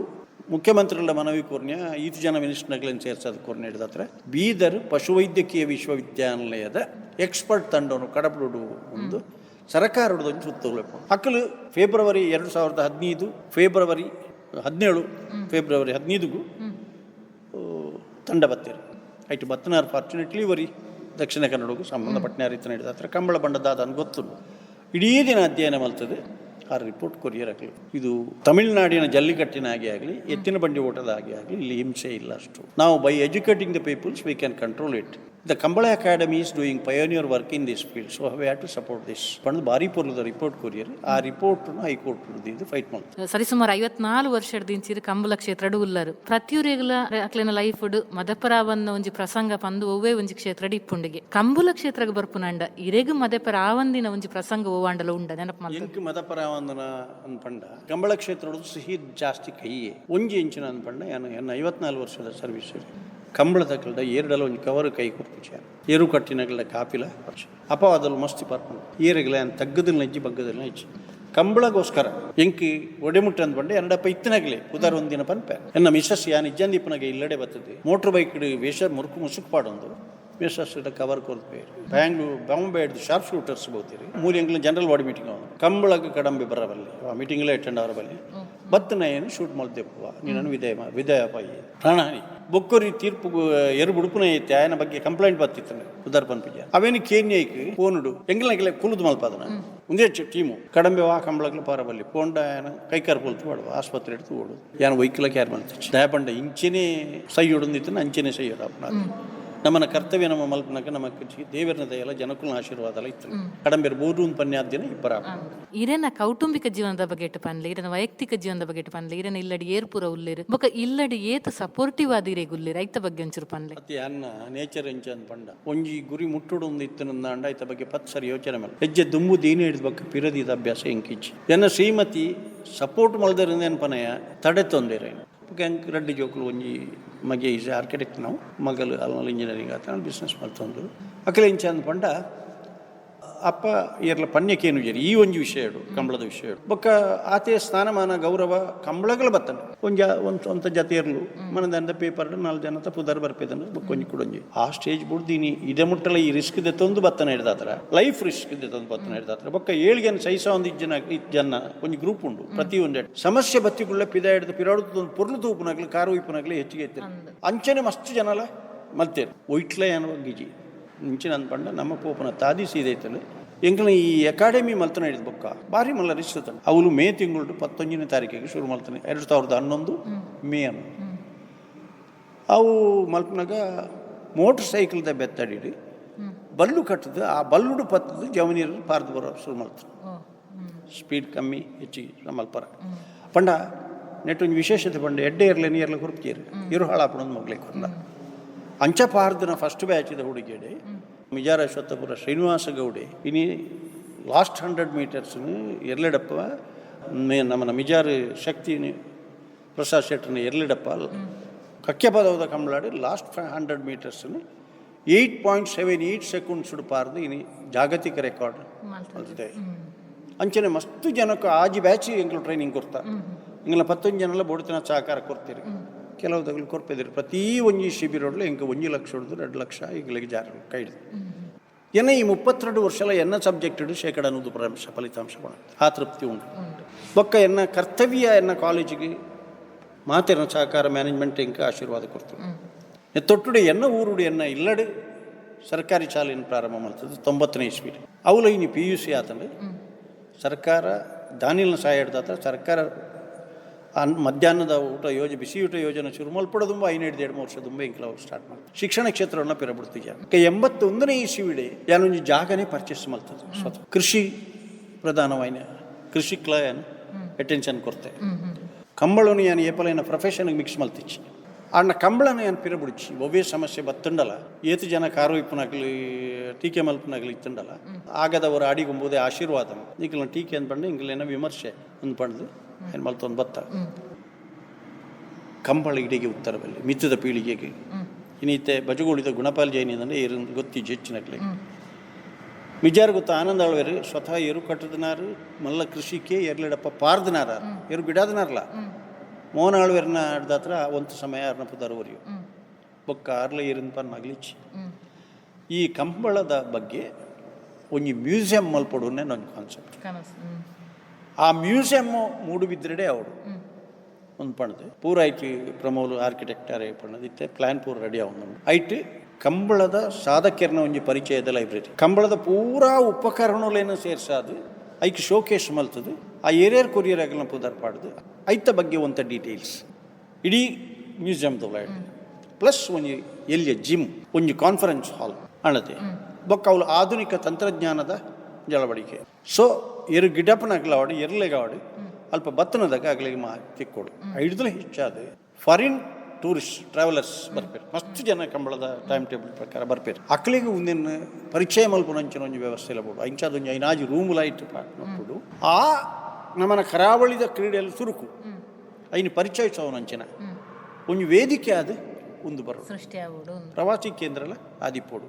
ಮುಖ್ಯಮಂತ್ರಿಗಳ ಮನವಿ ಕೋರ್ನ ಈತು ಜನ ಮಿನಿಸ್ಟರ್ಗಳನ್ನು ಸೇರಿಸೋದು ಕೋರ್ನ ಹಿಡಿದತ್ರ, ಬೀದರ್ ಪಶುವೈದ್ಯಕೀಯ ವಿಶ್ವವಿದ್ಯಾನಿಲಯದ ಎಕ್ಸ್ಪರ್ಟ್ ತಂಡವನ್ನು ಕಡಪಡುಡು ಒಂದು ಸರಕಾರದ ಒಂದು ಸುತ್ತೋಲೆಪ್ಪು ಅಕ್ಕಲು ಫೆಬ್ರವರಿ ಎರಡು ಸಾವಿರದ ಹದಿನೈದು ಫೆಬ್ರವರಿ ಹದಿನೇಳು ಫೆಬ್ರವರಿ ಹದಿನೈದುಗೂ ತಂಡ ಬತ್ತೀರು ಐಟು ಬತ್ತನಾರು ಫಾರ್ಚುನೇಟ್ಲಿ ವರಿ ದಕ್ಷಿಣ ಕನ್ನಡಕ್ಕೂ ಸಂಬಂಧಪಟ್ಟ ರೀತಿ ನಡೆದ ಹತ್ರ ಕಂಬಳ ಬಂಡದಾದ ಅಂತ ಗೊತ್ತು ಇಡೀ ದಿನ ಅಧ್ಯಯನ ಮಲ್ತದೆ ಆ ರಿಪೋರ್ಟ್ ಕೊರಿಯರ್ ಆಗಲಿ ಇದು ತಮಿಳುನಾಡಿನ ಜಲ್ಲಿಕಟ್ಟಿನ ಹಾಗೆ ಆಗಲಿ ಎತ್ತಿನ ಬಂಡಿ ಓಟದ ಹಾಗೆ ಆಗಲಿ ಇಲ್ಲಿ ಹಿಂಸೆ ಇಲ್ಲ ಅಷ್ಟು. ನಾವು by educating the peoples we can control it the Kambala academy is doing pioneer work in this field so we have to support this ಬಂದು ಬಾರಿ ಪೂರ್ವದ ರಿಪೋರ್ಟ್ ಕೊರಿಯರ್ ಆ ರಿಪೋರ್ಟ್ ಹೈಕೋರ್ಟ್ ಇದು ಫೈಟ್ ಮಾಡ್ತಾರೆ ಸರಿಸುಮಾರು ಐವತ್ನಾಲ್ಕು ವರ್ಷದ ದಿಂಚಿರು ಕಂಬಳ ಕ್ಷೇತ್ರಡು ಉಲ್ಲರು ಪ್ರತಿಯೊರಿಗಲ ಅಕ್ಲಿನ ಲೈಫ್ ಮದಪರಾವನ್ನ ಒಂಜಿ ಪ್ರಸಂಗ ಪಂದು ಒವ್ವೇ ಒಂಜಿ ಕ್ಷೇತ್ರ ಇಪ್ಪುಂಡಿಗೆ ಕಂಬುಲ ಕ್ಷೇತ್ರಗ್ ಬರ್ಪುನಂಡ ಇರೆಗು ಮದಪರ ಆವಂದಿನ ಒಂಜಿ ಪ್ರಸಂಗ ಓವಾಂಡಲ ಉಂಡ ನೆನಪು ಮಾಡಿ ಎಂಕ್ ಆವಂದನ ಅನ್ಪಂಡ ಕಂಬಳ ಕ್ಷೇತ್ರ ಸಿಹಿ ಜಾಸ್ತಿ ಕೈಯೇ. ಒಂಜಿ ಇಂಚಿನ ಅನ್ಪಂಡ ಏನು ಐವತ್ನಾಲ್ಕು ವರ್ಷದ ಸರ್ವಿಸ್ ಕಂಬಳದ ಕಲ್ದ ಏರಡಲ ಒಂಜಿ ಕವರ್ ಕೈ ಕೊರ್ಪಿಚ ಏರು ಕಟ್ಟಿನಗಳ ಕಾಪಿಲ ಅಪ ಅದಲು ಮಸ್ತಿ ಪಾರ್ಪಂಡ ಏರಗಳ ತಗ್ಗದಲ್ಲಿ ನೆಜ್ಜಿ ಬಗ್ಗದಲ್ಲಿ ನೆಜ್ಜಿ ಕಂಬಳಗೋಸ್ಕರ ಎಂಕಿ ಒಡೆಮುಟ್ಟ ಅಂದ್ಪಂಡೆ ಎರಡಪ್ಪ ಇತ್ತಿನಾಗಲೇ ಉದಾರ ಒಂದಿನ ಪನ್ಪೆ. ಎನ್ನ ಮಿಸಸ್ ಯಾನ್ ಇಜ್ಜಂದಿಪ್ಪನಾಗೆ ಇಲ್ಲಡೆ ಬರ್ತದೆ ಮೋಟ್ರ್ ಬೈಕ್ ವೇಷ ಮುರುಕು ಮುಸುಕು ಪಾಡೊಂದು. ವೇಷ ಕವರ್ ಕೊರ್ಪೇರು ಬ್ಯಾಂಗ್ಳೂರು, ಬಾಂಬೆ ಹಿಡಿದು ಶಾರ್ಪ್ ಶೂಟರ್ಸ್ ಬೋತೀರಿ. ಮೂರು ಎಂಗ್ಲ ಜನರಲ್ ವಾರ್ಡ್ ಮೀಟಿಂಗ್ ಕಂಬಳಕ್ಕೆ ಕಡಂಬೆ ಬರಬಲ್ಲಿ ಆ ಮೀಟಿಂಗ್ಲೇ ಅಟೆಂಡ್ ಅವರ ಬಲ್ಲಿ ಬತ್ತನ ಏನು ಶೂಟ್ ಮಾಡ್ದೆಪ್ಪುವ ನೀನನ್ನು ವಿಧೇಯ ಪಾಯಿ ಪ್ರಾಣಹಾನಿ ಬೊಕ್ಕರಿ ತೀರ್ಪು ಎರು ಬುಡುಪುನ ಐತೆ. ಆಯನ ಬಗ್ಗೆ ಕಂಪ್ಲೇಂಟ್ ಬರ್ತಿತ್ತು ಉದ್ದಾರ ಪನ್ಪಿಜ ಅವೇನು ಪೋನುಡು ಫೋನುಡು ಎಂಗ್ಲಂಗಿಲ್ಲ ಕುಲುದು ಮಲ್ಪಾದನ ಒಂದೇ ಟೀಮು. ಕಡಂಬೆ ವಾ ಕಂಬಳಗ್ಲ ಪಾರಬಲ್ಲಿ ಪೋಂಡ ಆಯನ ಕೈಕಾರ್ ಪೊಲ್ತು ಮಾಡುವ ಆಸ್ಪತ್ರೆ ಇಡ್ತು ಓಡು. ಯಾನ ವೈಕಲಕ್ಕೆ ಯಾರು ಮಾಡ್ತಿತ್ತು ದಯಪಂಡ ಇಂಚಿನೇ ಸೈ ಹೊಡೆದಿತ್ತು ಅಂಚಿನೇ ಸೈ ಹೊಡ ನಮ್ಮನ ಕರ್ತವ್ಯ ನಮ್ಮ ಮಲ್ಪನಕ ನಮ್ಮ ದೇವರನ ದಯಲ ಜನಕುಲ ಆಶೀರ್ವಾದ ಇತ್ತು. ಕಡಂಬೆ ಬೋರು ಪನ್ಯಾದಿನ ಇಬ್ಬರ ಇರೆನ ಕೌಟುಂಬಿಕ ಜೀವನದ ಬಗ್ಗೆ ಪನ್ಲೆ ಇರನ ವೈಯಕ್ತಿಕ ಜೀವನದ ಬಗ್ಗೆ ಪನ್ಲೆ ಇರನ ಇಲ್ಲಡಿ ಏರ್ಪುರ ಉಲ್ಲೇರು. ಬೊಕ ಇಲ್ಲಡಿ ಏತ ಸಪೋರ್ಟಿವ್ ಆದಿರೆ ಗುಲ್ಲೇರು ಐತ ಬಗ್ಗೆ ಒಂಚೂರು ಪನ್ಲೆ. ಅತಿ ಅನ್ನ ನೇಚರ್ ಎಂಚ ಪಂಡ. ಒಂಜಿ ಗುರಿ ಮುಟ್ಟುಡು ಒಂದು ಇತ್ತು ಅಂಡ ಐತ ಬಗ್ಗೆ ಪತ್ ಸರಿ ಯೋಚನೆ ಮೇಲೆ ಹೆಜ್ಜೆ ದುಂಬು ದೀನಿ ಹಿಡಿದ ಬಗ್ಗೆ ಪಿರದಿದ ಅಭ್ಯಾಸ ಎಂಕಿಚ್ಚಿ ಎನ್ನ ಶ್ರೀಮತಿ ಸಪೋರ್ಟ್ ಮಲ್ದರಿಂದ ನೆನಪನೆಯ ತಡೆ ತೊಂದರೆ. ಎಂಕ್ ರೆಡ್ಡಿ ಜೋಕುಲು ಒಂಜಿ ಮಗೆ ಈಸ್ ಆರ್ಕಿಟೆಕ್ಟ್ ನಾವು ಮಗಲು ಅಲ್ಲಿ ಇಂಜಿನಿಯರಿಂಗ್ ಆತ ಬಿಸ್ನೆಸ್ ಮಾಡ್ತೊಂದು ಅಕಲೆ ಇಂಚ ಅಂದ್ ಪಂಡ ಅಪ್ಪ ಇರ್ಲ ಪನ್ಯಕೇನು ಜರಿ ಈ ಒಂಜಿ ವಿಷಯ ಕಂಬಳದ ವಿಷಯ ಬೊಕ್ಕ ಆತೆ ಸ್ಥಾನಮಾನ ಗೌರವ ಕಂಬಳಗಳು ಬತ್ತನ ಒಂಜ ಒಂದ್ ಒಂತ ಜತೆ ಇರ್ಲು. ಮನದಂಡ ಪೇಪರ್ ನಾಲ್ಕು ಜನ ತ ಪುದರ್ ಬರ್ಪೇದನ ಬೊಕ್ಕ ಒಂಜಿ ಕುಡೊಂಜಿ. ಆ ಸ್ಟೇಜ್ ಬುಡ್ದೀನಿ. ಇದೇ ಮುಟ್ಟಲ ಈ ರಿಸ್ಕ್ ದೆತ್ತೊಂದು ಬತ್ತನ ಹಿಡ್ದಾತ್ರ. ಲೈಫ್ ರಿಸ್ಕ್ ದೆತ್ತೊಂದು ಬತ್ತನ ಹಿಡ್ದಾತ್ರ. ಬೊಕ್ಕ ಏಳಿಗೆ ಸೈಸ ಒಂದು ಜನ ಇದ್ ಜನ ಒಂದು ಗ್ರೂಪ್ ಉಂಡು. ಪ್ರತಿ ಒಂದು ಸಮಸ್ಯೆ ಬತ್ತಿಗುಳ್ಳ ಪಿದ ಹಿಡ್ದು ಪಿರಾಡುದು ಒಂದು ಪೊರ್ಲು ತೂಪುನಾಗ್ಲಿ ಕಾರು ಉಪ್ಪುನಾಗ್ಲಿ ಹೆಚ್ಚಿಗೆ ಐತೆ ಅಂಚನೆ ಮಸ್ತ್ ಜನಲ ಮತ್ತೆ ಒಯ್ಟ್ಲೆ ಅನ್ನೋ ಗಿಜಿ. ಇಂಚಿನ ಅಂದ್ಕೊಂಡು ನಮ್ಮ ಪೋಪನ ತಾದಿ ಸೀದೈತಲ್ಲ ಎಂಕಲ ಈ ಅಕಾಡೆಮಿ ಮಲ್ತನ ಹಿಡಿದ ಬೊಕ್ಕ ಭಾರಿ ಮಲ್ಲ ರಿಸ್ಕ್ ಅವಳು ಮೇ ತಿಂಗಳು ಪತ್ತೊಂದನೇ ತಾರೀಕಿಗೆ ಶುರು ಮಲ್ತಾನೆ ಎರಡು ಸಾವಿರದ ಹನ್ನೊಂದು ಮೇ ಅನ್ನು. ಅವು ಮಲ್ಪನಾಗ ಮೋಟ್ರ್ ಸೈಕಲ್ದ ಬೆತ್ತಡಿಡಿ ಬಲ್ಲು ಕಟ್ಟದು ಆ ಬಲ್ಲುಡು ಪತ್ತದು ಜವನೀರು ಪಾರ್ದು ಬರೋ ಶುರು ಮಾಡ್ತಾರೆ ಸ್ಪೀಡ್ ಕಮ್ಮಿ ಹೆಚ್ಚಿಗೆ ಮಲ್ಪರ ಪಂಡ ನೆಟ್ಟೊಂದು ವಿಶೇಷತೆ ಪಂಡ ಎಡ್ಡೆ ಇರಲಿ ನೀರ್ಲಿ ಹುರುಪ್ತೀರಿ ಇರು ಹಾಳಾಪಣ ಮಗ್ಲಿಕ್ಕೆ ಕೊಲ್ಲ ಅಂಚ ಪಾರ್ದಿನ ಫಸ್ಟ್ ಬ್ಯಾಚಿದ ಹುಡುಗಿಯಡೆ ಮಿಜಾರ ಅಶ್ವತ್ಥಪುರ ಶ್ರೀನಿವಾಸ ಗೌಡೆ ಇನಿ ಲಾಸ್ಟ್ ಹಂಡ್ರೆಡ್ ಮೀಟರ್ಸ್ ಎರ್ಲೆಡಪ್ಪ ಮೇ ನಮ್ಮ ಮಿಜಾರ್ ಶಕ್ತಿ ಪ್ರಸಾದ್ ಶೆಟ್ಟರ್ನ ಎರ್ಲೆಡಪ್ಪ ಕಕ್ಕೆ ಪದವದ ಕಂಬಳಾಡಿ last hundred metres eight point seven eight seconds ಪಾರ್ದು ಇನಿ ಜಾಗತಿಕ ರೆಕಾರ್ಡ್ ಅಲ್ತದೆ ಅಂಚನೆ ಮಸ್ತ್ ಜನಕ್ಕೆ ಆಜಿ ಬ್ಯಾಚ್ ಎಂಕ್ಲು ಟ್ರೈನಿಂಗ್ ಕೊಡ್ತಾ? ಇಂಗ್ಲ ಪತ್ತೊಂದು ಜನ ಬೋಡ್ತಿನ ಸಹಕಾರ ಕೊಡ್ತೀರಿ? ಕೆಲವು ತಗಲು ಕೊರ್ಪಿದ್ರು ಪ್ರತಿ ಒಂಜಿ ಶಿಬಿರೊಡ್ಲು ಹಿಂಗೆ ಒಂಜಿ ಲಕ್ಷ ಹೊಡೆದು ಎರಡು ಲಕ್ಷ ಈಗಲಿಗೆ ಜಾರ ಕೈದು ಏನ ಈ ಮುಪ್ಪತ್ತೆರಡು ವರ್ಷಲ ಎನ್ನ ಸಬ್ಜೆಕ್ಟ್ ಶೇಕಡ ಅನ್ನೋದು ಪರಾಂಶ ಫಲಿತಾಂಶ ಕೊಡ ಆ ತೃಪ್ತಿ ಉಂಟು. ಬೊಕ್ಕ ಎನ್ನ ಕರ್ತವ್ಯ ಎನ್ನ ಕಾಲೇಜಿಗೆ ಮಾತಿನ ಸಹಕಾರ ಮ್ಯಾನೇಜ್ಮೆಂಟ್ ಇಂಕ ಆಶೀರ್ವಾದ ಕೊಡ್ತು ತೊಟ್ಟುಡೆ ಎನ್ನ ಊರುಡು ಎನ್ನ ಇಲ್ಲಡೆ ಸರ್ಕಾರಿ ಶಾಲೆಯನ್ನು ಪ್ರಾರಂಭ ಮಾಡ್ತದೆ ತೊಂಬತ್ತನೇ ಇಸ್ವಿ. ಅವಳು ಇನ್ನು ಪಿ ಯು ಸಿ ಆತಂದ್ರೆ ಸರ್ಕಾರ ದಾನಿಲ್ನ ಸಹಾಯ ಹಿಡ್ದಾತ ಸರ್ಕಾರ ಅನ್ ಮಧ್ಯಾಹ್ನದ ಊಟ ಯೋಜನೆ ಬಿಸಿ ಊಟ ಯೋಜನೆ ಶುರು ಮಲ್ಪಡೋದುಂಬ ಐನೈದು ಎರಡು ವರ್ಷ ತುಂಬ ಇಂಕ್ಲ ಸ್ಟಾರ್ಟ್ ಮಾಡಿ ಶಿಕ್ಷಣ ಕ್ಷೇತ್ರವನ್ನು ಪಿರಬಿಡ್ತೀಯ ಎಂಬತ್ತೊಂದನೇ ಇಸಿವಿಡೆ ಯಾನೊಂದು ಜಾಗನೇ ಪರ್ಚೇಸ್ ಮಾಡ್ತದೆ ಸ್ವತಃ ಕೃಷಿ ಪ್ರಧಾನವಾಯಿನ ಕೃಷಿ ಕ್ಲಯನ್ ಅಟೆನ್ಷನ್ ಕೊಡ್ತೆ. ಕಂಬಳನು ಏನು ಏಪಲೈನ ಪ್ರೊಫೆಷನ್ ಮಿಕ್ಸ್ ಮಲ್ತಿಚ್ಚಿ. ಅಣ್ಣ ಕಂಬಳನ ಏನು ಪಿರಬಿಡ್ಚಿ ಒಬ್ಬೇ ಸಮಸ್ಯೆ ಬತ್ತಂಡಲ್ಲ ಏತು ಜನ ಕಾರು ಇಪ್ಪನಾಗ್ಲಿ ಟೀಕೆ ಮಲ್ಪನಾಗ್ಲಿ ಇತ್ತಂಡಲ್ಲ ಆಗದವರು ಆಡಿಗೊಂಬುದೇ ಆಶೀರ್ವಾದ. ಈಗಲ ಟೀಕೆ ಅಂದ್ಬಂಡು ಇಂಗ್ಲೇನ ವಿಮರ್ಶೆ ಅಂದ್ಪಂಡು ಏನು ಭತ್ತ ಬತ್ತ ಕಂಬಳ ಇಡಿಗೆ ಉತ್ತರದಲ್ಲಿ ಮಿತ್ತದ ಪೀಳಿಗೆಗೆ. ಇನ್ನೀತೆ ಬಜಗುಳಿದ ಗುಣಪಾಲ್ ಜೈನಿಂದ ಇರು ಗೊತ್ತಿ ಹೆಚ್ಚಿನಗ್ಲಿ ಮಿಜಾರ್ ಗೊತ್ತ? ಆನಂದ ಆಳ್ವೇರು ಸ್ವತಃ ಎರು ಕಟ್ಟದನಾರು ಮಲ್ಲ ಕೃಷಿಕೆ ಎರ್ಲಿಡಪ್ಪ ಪಾರ್ದನಾರ. ಎರು ಬಿಡಾದನಾರಲ್ಲ ಮೋಹನ ಆಳ್ವೇರ್ನ ಹಿಡ್ದಾತ್ರ ಒಂದು ಸಮಯ ಅರ್ನ ದರವರಿಯು ಬೊಕ್ಕ ಆರ್ಲ ಏರಿನ ಪನ್ ನಗ್ಲಿಚ್ಚಿ ಈ ಕಂಬಳದ ಬಗ್ಗೆ ಒಂಜಿ ಮ್ಯೂಸಿಯಂ ಮಲ್ಪಡುವನ್ನೇ ನನ್ನ ಕಾನ್ಸೆಪ್ಟ್. ಆ ಮ್ಯೂಸಿಯಮ್ ಮೂಡುಬಿದ್ರೆಡೆ ಅವರು. ಒಂದು ಪಣದು. ಪೂರ ಐಟಿ ಪ್ರಮೋಲ್ ಆರ್ಕಿಟೆಕ್ಟ್ ಅರೇ ಪಣದು ಇತ್ತೆ ಪ್ಲಾನ್ ಪೂರ ರೆಡಿ ಅವನು ಐಟ್ ಕಂಬಳದ ಸಾಧಕರ್ನ ಒಂಜಿ ಪರಿಚಯದ ಲೈಬ್ರರಿ ಕಂಬಳದ ಪೂರಾ ಉಪಕರಣಗಳೇನು ಸೇರ್ಸಾದು, ಐಕ್ ಶೋಕೇಶ್ ಮಲ್ತದು, ಆ ಏರಿಯರ್ ಕೊರಿಯರ್ ಆಗಲನ್ನ ಪುದರ್ ಪಾಡ್ದು. ಐತ ಬಗ್ಗೆ ಒಂಥ ಡೀಟೇಲ್ಸ್ ಇಡೀ ಮ್ಯೂಸಿಯಮ್ದ ಪ್ಲಸ್ ಒಂಜಿ ಎಲ್ಲಿಯ ಜಿಮ್ ಒಂಜಿ ಕಾನ್ಫರೆನ್ಸ್ ಹಾಲ್ ಅಣತೆ. ಬೊಕ್ಕ ಅವಳು ಆಧುನಿಕ ತಂತ್ರಜ್ಞಾನದ ಜಳವಳಿಕೆ. ಸೊ ಎರು ಗಿಡಪ್ಪನಾಗ್ಲವಾಡಿ ಗಾಡಿ ಅಲ್ಪ ಬತ್ತನದಾಗ ಆಗ್ಲಿಗೆ ಮಾ ತಿಕ್ಕೊಡು. ಹಿಡಿದ್ರೆ ಹೆಚ್ಚಾದ. ಫಾರಿನ್ ಟೂರಿಸ್ಟ್ ಟ್ರಾವೆಲರ್ಸ್ ಬರ್ಪೇರು. ಮಸ್ತ್ ಜನ ಕಂಬಳದ ಟೈಮ್ ಟೇಬಲ್ ಪ್ರಕಾರ ಬರ್ಪೇರು. ಅಕ್ಕಲಿಗೆ ಒಂದಿನ ಪರಿಚಯ ಮಲ್ಪನಂಚಿನ ಒಂದು ವ್ಯವಸ್ಥೆ ಇಲ್ಲ ಅಂಚಾದೊಂದು ಐನಾಜಿ ರೂಮ್ ಲೈಟ್ ನೋಡ್ಬಿಡು ಆ ನಮ್ಮನ ಕರಾವಳಿದ ಕ್ರೀಡೆಯಲ್ಲಿ ಸುರುಕು. ಐನು ಪರಿಚಯಿಸವನಂಚಿನ ಒಂದು ವೇದಿಕೆ ಆದ ಒಂದು ಬರ ಪ್ರವಾಸಿ ಕೇಂದ್ರಲ ಆದಿಪೋಡು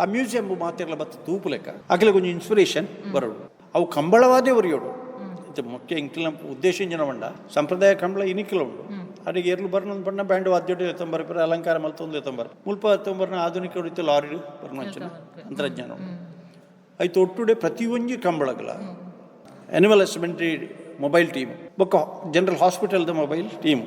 ಆ ಮ್ಯೂಸಿಯಂ ಮಾತೆರ್ಲ ಬತ್ತ ತೂಪು ಲೆಕ್ಕ ಅಕ್ಕಲಿಗೆ ಒಂದು ಇನ್ಸ್ಪಿರೇಷನ್ ಬರೋಡು ಅವು ಕಂಬಳವಾದೇ ಒರೆಯೋಡು ಇದು ಮುಖ್ಯ ಇಂಕ್ಲ ಉದ್ದೇಶ ಜನ ಬಂಡ ಸಂಪ್ರದಾಯ ಕಂಬಳ ಇನಿಕಿಲ ಉಂಡು ಅಡಿಗೆ ಎರ್ಲು ಬರ್ನೊಂದು ಬಣ್ಣ ಬ್ಯಾಂಡ್ ವಾದ್ಯೋಡು ಪರ ಅಲಂಕಾರ ಮಲ್ತೊಂದು ಎತ್ತೊಂಬರ. ಮುಲ್ಪ ಎತ್ತಂಬರ್ನ ಆಧುನಿಕ ಹೊಡಿತು ಲಾರಿ ಬರ್ನಂಚಿನ ತಂತ್ರಜ್ಞಾನ ಉಂಡು ಐತು ಒಟ್ಟುಡೆ ಪ್ರತಿಯೊಂದು ಕಂಬಳಗಳ ಅನಿಮಲ್ ಹಸ್ಬೆಂಡ್ರಿ ಮೊಬೈಲ್ ಟೀಮ್ ಬೊಕ್ಕ ಜನರಲ್ ಹಾಸ್ಪಿಟಲ್ದ ಮೊಬೈಲ್ ಟೀಮ್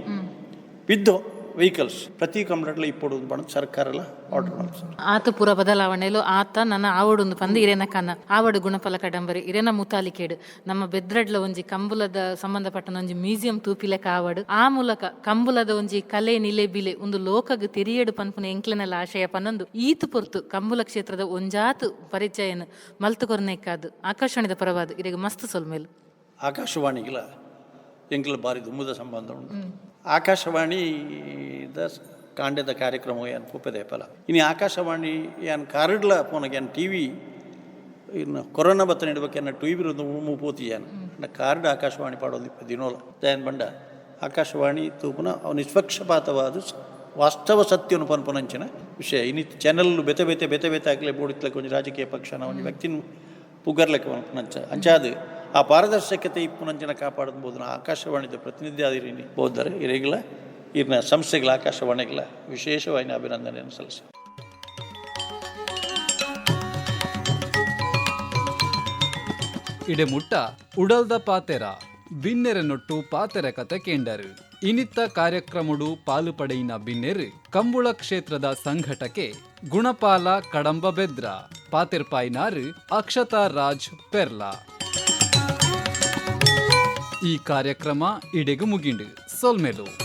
ವಿತ್ ವೆಹಿಕಲ್ಸ್ ಪ್ರತಿ ಕಂಬಳಗಳ ಇಪ್ಪಡು ಬಣ್ಣ ಸರ್ಕಾರ ಎಲ್ಲ ಆರ್ಡರ್ ಮಾಡ್ತಾರೆ ಆತ ಪುರ ಬದಲಾವಣೆಲು ಆತ ನನ್ನ ಆವಡೊಂದು ಪಂದು ಇರೇನ ಕನ್ನ ಆವಡು ಗುಣಫಲ ಕಡಂಬರಿ ಇರೇನ ಮುತಾಲಿಕೇಡು ನಮ್ಮ ಬೆದ್ರಡ್ಲ ಒಂಜಿ ಕಂಬುಲದ ಸಂಬಂಧಪಟ್ಟ ಒಂಜಿ ಮ್ಯೂಸಿಯಂ ತೂಪಿಲೆಕ ಆವಡು ಆ ಮೂಲಕ ಕಂಬುಲದ ಒಂಜಿ ಕಲೆ ನಿಲೆ ಬಿಲೆ ಒಂದು ಲೋಕಗ್ ತಿರಿಯಡು ಪನ್ಪುನ ಎಂಕ್ಲೆನಲ್ಲ ಆಶಯ ಪನ್ನೊಂದು. ಈತು ಪೊರ್ತು ಕಂಬುಲ ಕ್ಷೇತ್ರದ ಒಂಜಾತು ಪರಿಚಯನ ಮಲ್ತು ಕೊರ್ನೆಕ್ಕಾದು ಆಕಾಶವಾಣಿದ ಪರವಾದ. ಇರೆಗ್ ಮಸ್ತ್ ಸೊಲ್ಮೇಲು. ಆಕಾಶವಾಣಿಗಳ ಎಂಕ್ಲ ಬಾರಿ ದುಮ್ಮದ ಸಂಬಂಧ ಉಂಟು. ಆಕಾಶವಾಣಿದ ಕಾಂಡದ ಕಾರ್ಯಕ್ರಮ ಏನು ಪೂಪದೆ ಫಲ ಇನ್ನು ಆಕಾಶವಾಣಿ ಏನು ಕಾರಿಡ್ಲ ಪೋನಗೆ ಏನು ಟಿ ವಿ ಇನ್ನು ಕೊರೋನಾ ಬತ್ತ ನೀಡ್ಬೇಕೇನ ಟಿ ವಿ ಮೂ ಪೂತಿ ಏನು. ಕಾರ್ಡ್ ಆಕಾಶವಾಣಿ ಪಾಡೋದು ಇಪ್ಪ ದಿನೋಲ. ದಯನ್ ಬಂಡ. ಆಕಾಶವಾಣಿ ತೂಪುನ ನಿಷ್ಪಕ್ಷಪಾತವಾದ ವಾಸ್ತವ ಸತ್ಯವನ್ನು ಪನ್ಪನಂಚಿನ ವಿಷಯ. ಇನಿ ಚಾನೆಲ್ ಬೆತೆ ಬೆತೆ ಬೆತೆ ಬೆತೆ ಆಗಲೇ ಬೋಡಿತ್ಲಕ್ಕೆ ಒಂದು ರಾಜಕೀಯ ಪಕ್ಷನ ಒಂದು ವ್ಯಕ್ತಿನ ಪುಗ್ಗರ್ಲಕ್ಕೆ ಪನ್ಪುನಂಚ ಅಂಚಾದು ಆ ಪಾರದರ್ಶಕತೆ ಇಪ್ಪುನಂಚಿನ ಕಾಪಾಡಬಹುದು ಆಕಾಶವಾಣಿದ ಪ್ರತಿನಿಧಿ ಆದಿರಿ ಬೋಧರೆ ಇರೆಗ್ಲ. ಇರಿನ ಸಂಸ್ಥೆಗಳ ಆಕಾಶವಾಣಿಗಳ ವಿಶೇಷವಾಗಿ ಅಭಿನಂದನೆಯನ್ನು ಸಲ್ಲಿಸಿ ಇಡೆಮುಟ್ಟ ಉಡಲ್ದ ಪಾತೆರ. ಬಿನ್ನೆರೆನೊಟ್ಟು ಪಾತೆರ ಕತೆ ಕೇಂಡರು. ಇನಿತ್ತ ಕಾರ್ಯಕ್ರಮಡು ಪಾಲುಪಡೆಯಿನ ಬಿನ್ನೆರು. ಕಂಬುಳ ಕ್ಷೇತ್ರದ ಸಂಘಟಕೆ ಗುಣಪಾಲ ಕಡಂಬ ಬೆದ್ರ. ಪಾತೆರ್ಪಾಯಿನಾರು ಅಕ್ಷತಾ ರಾಜ್ ಪೆರ್ಲಾ. ಈ ಕಾರ್ಯಕ್ರಮ ಇಡೆಗು ಮುಗಿಂಡು. ಸೊಲ್ಮೆಲು.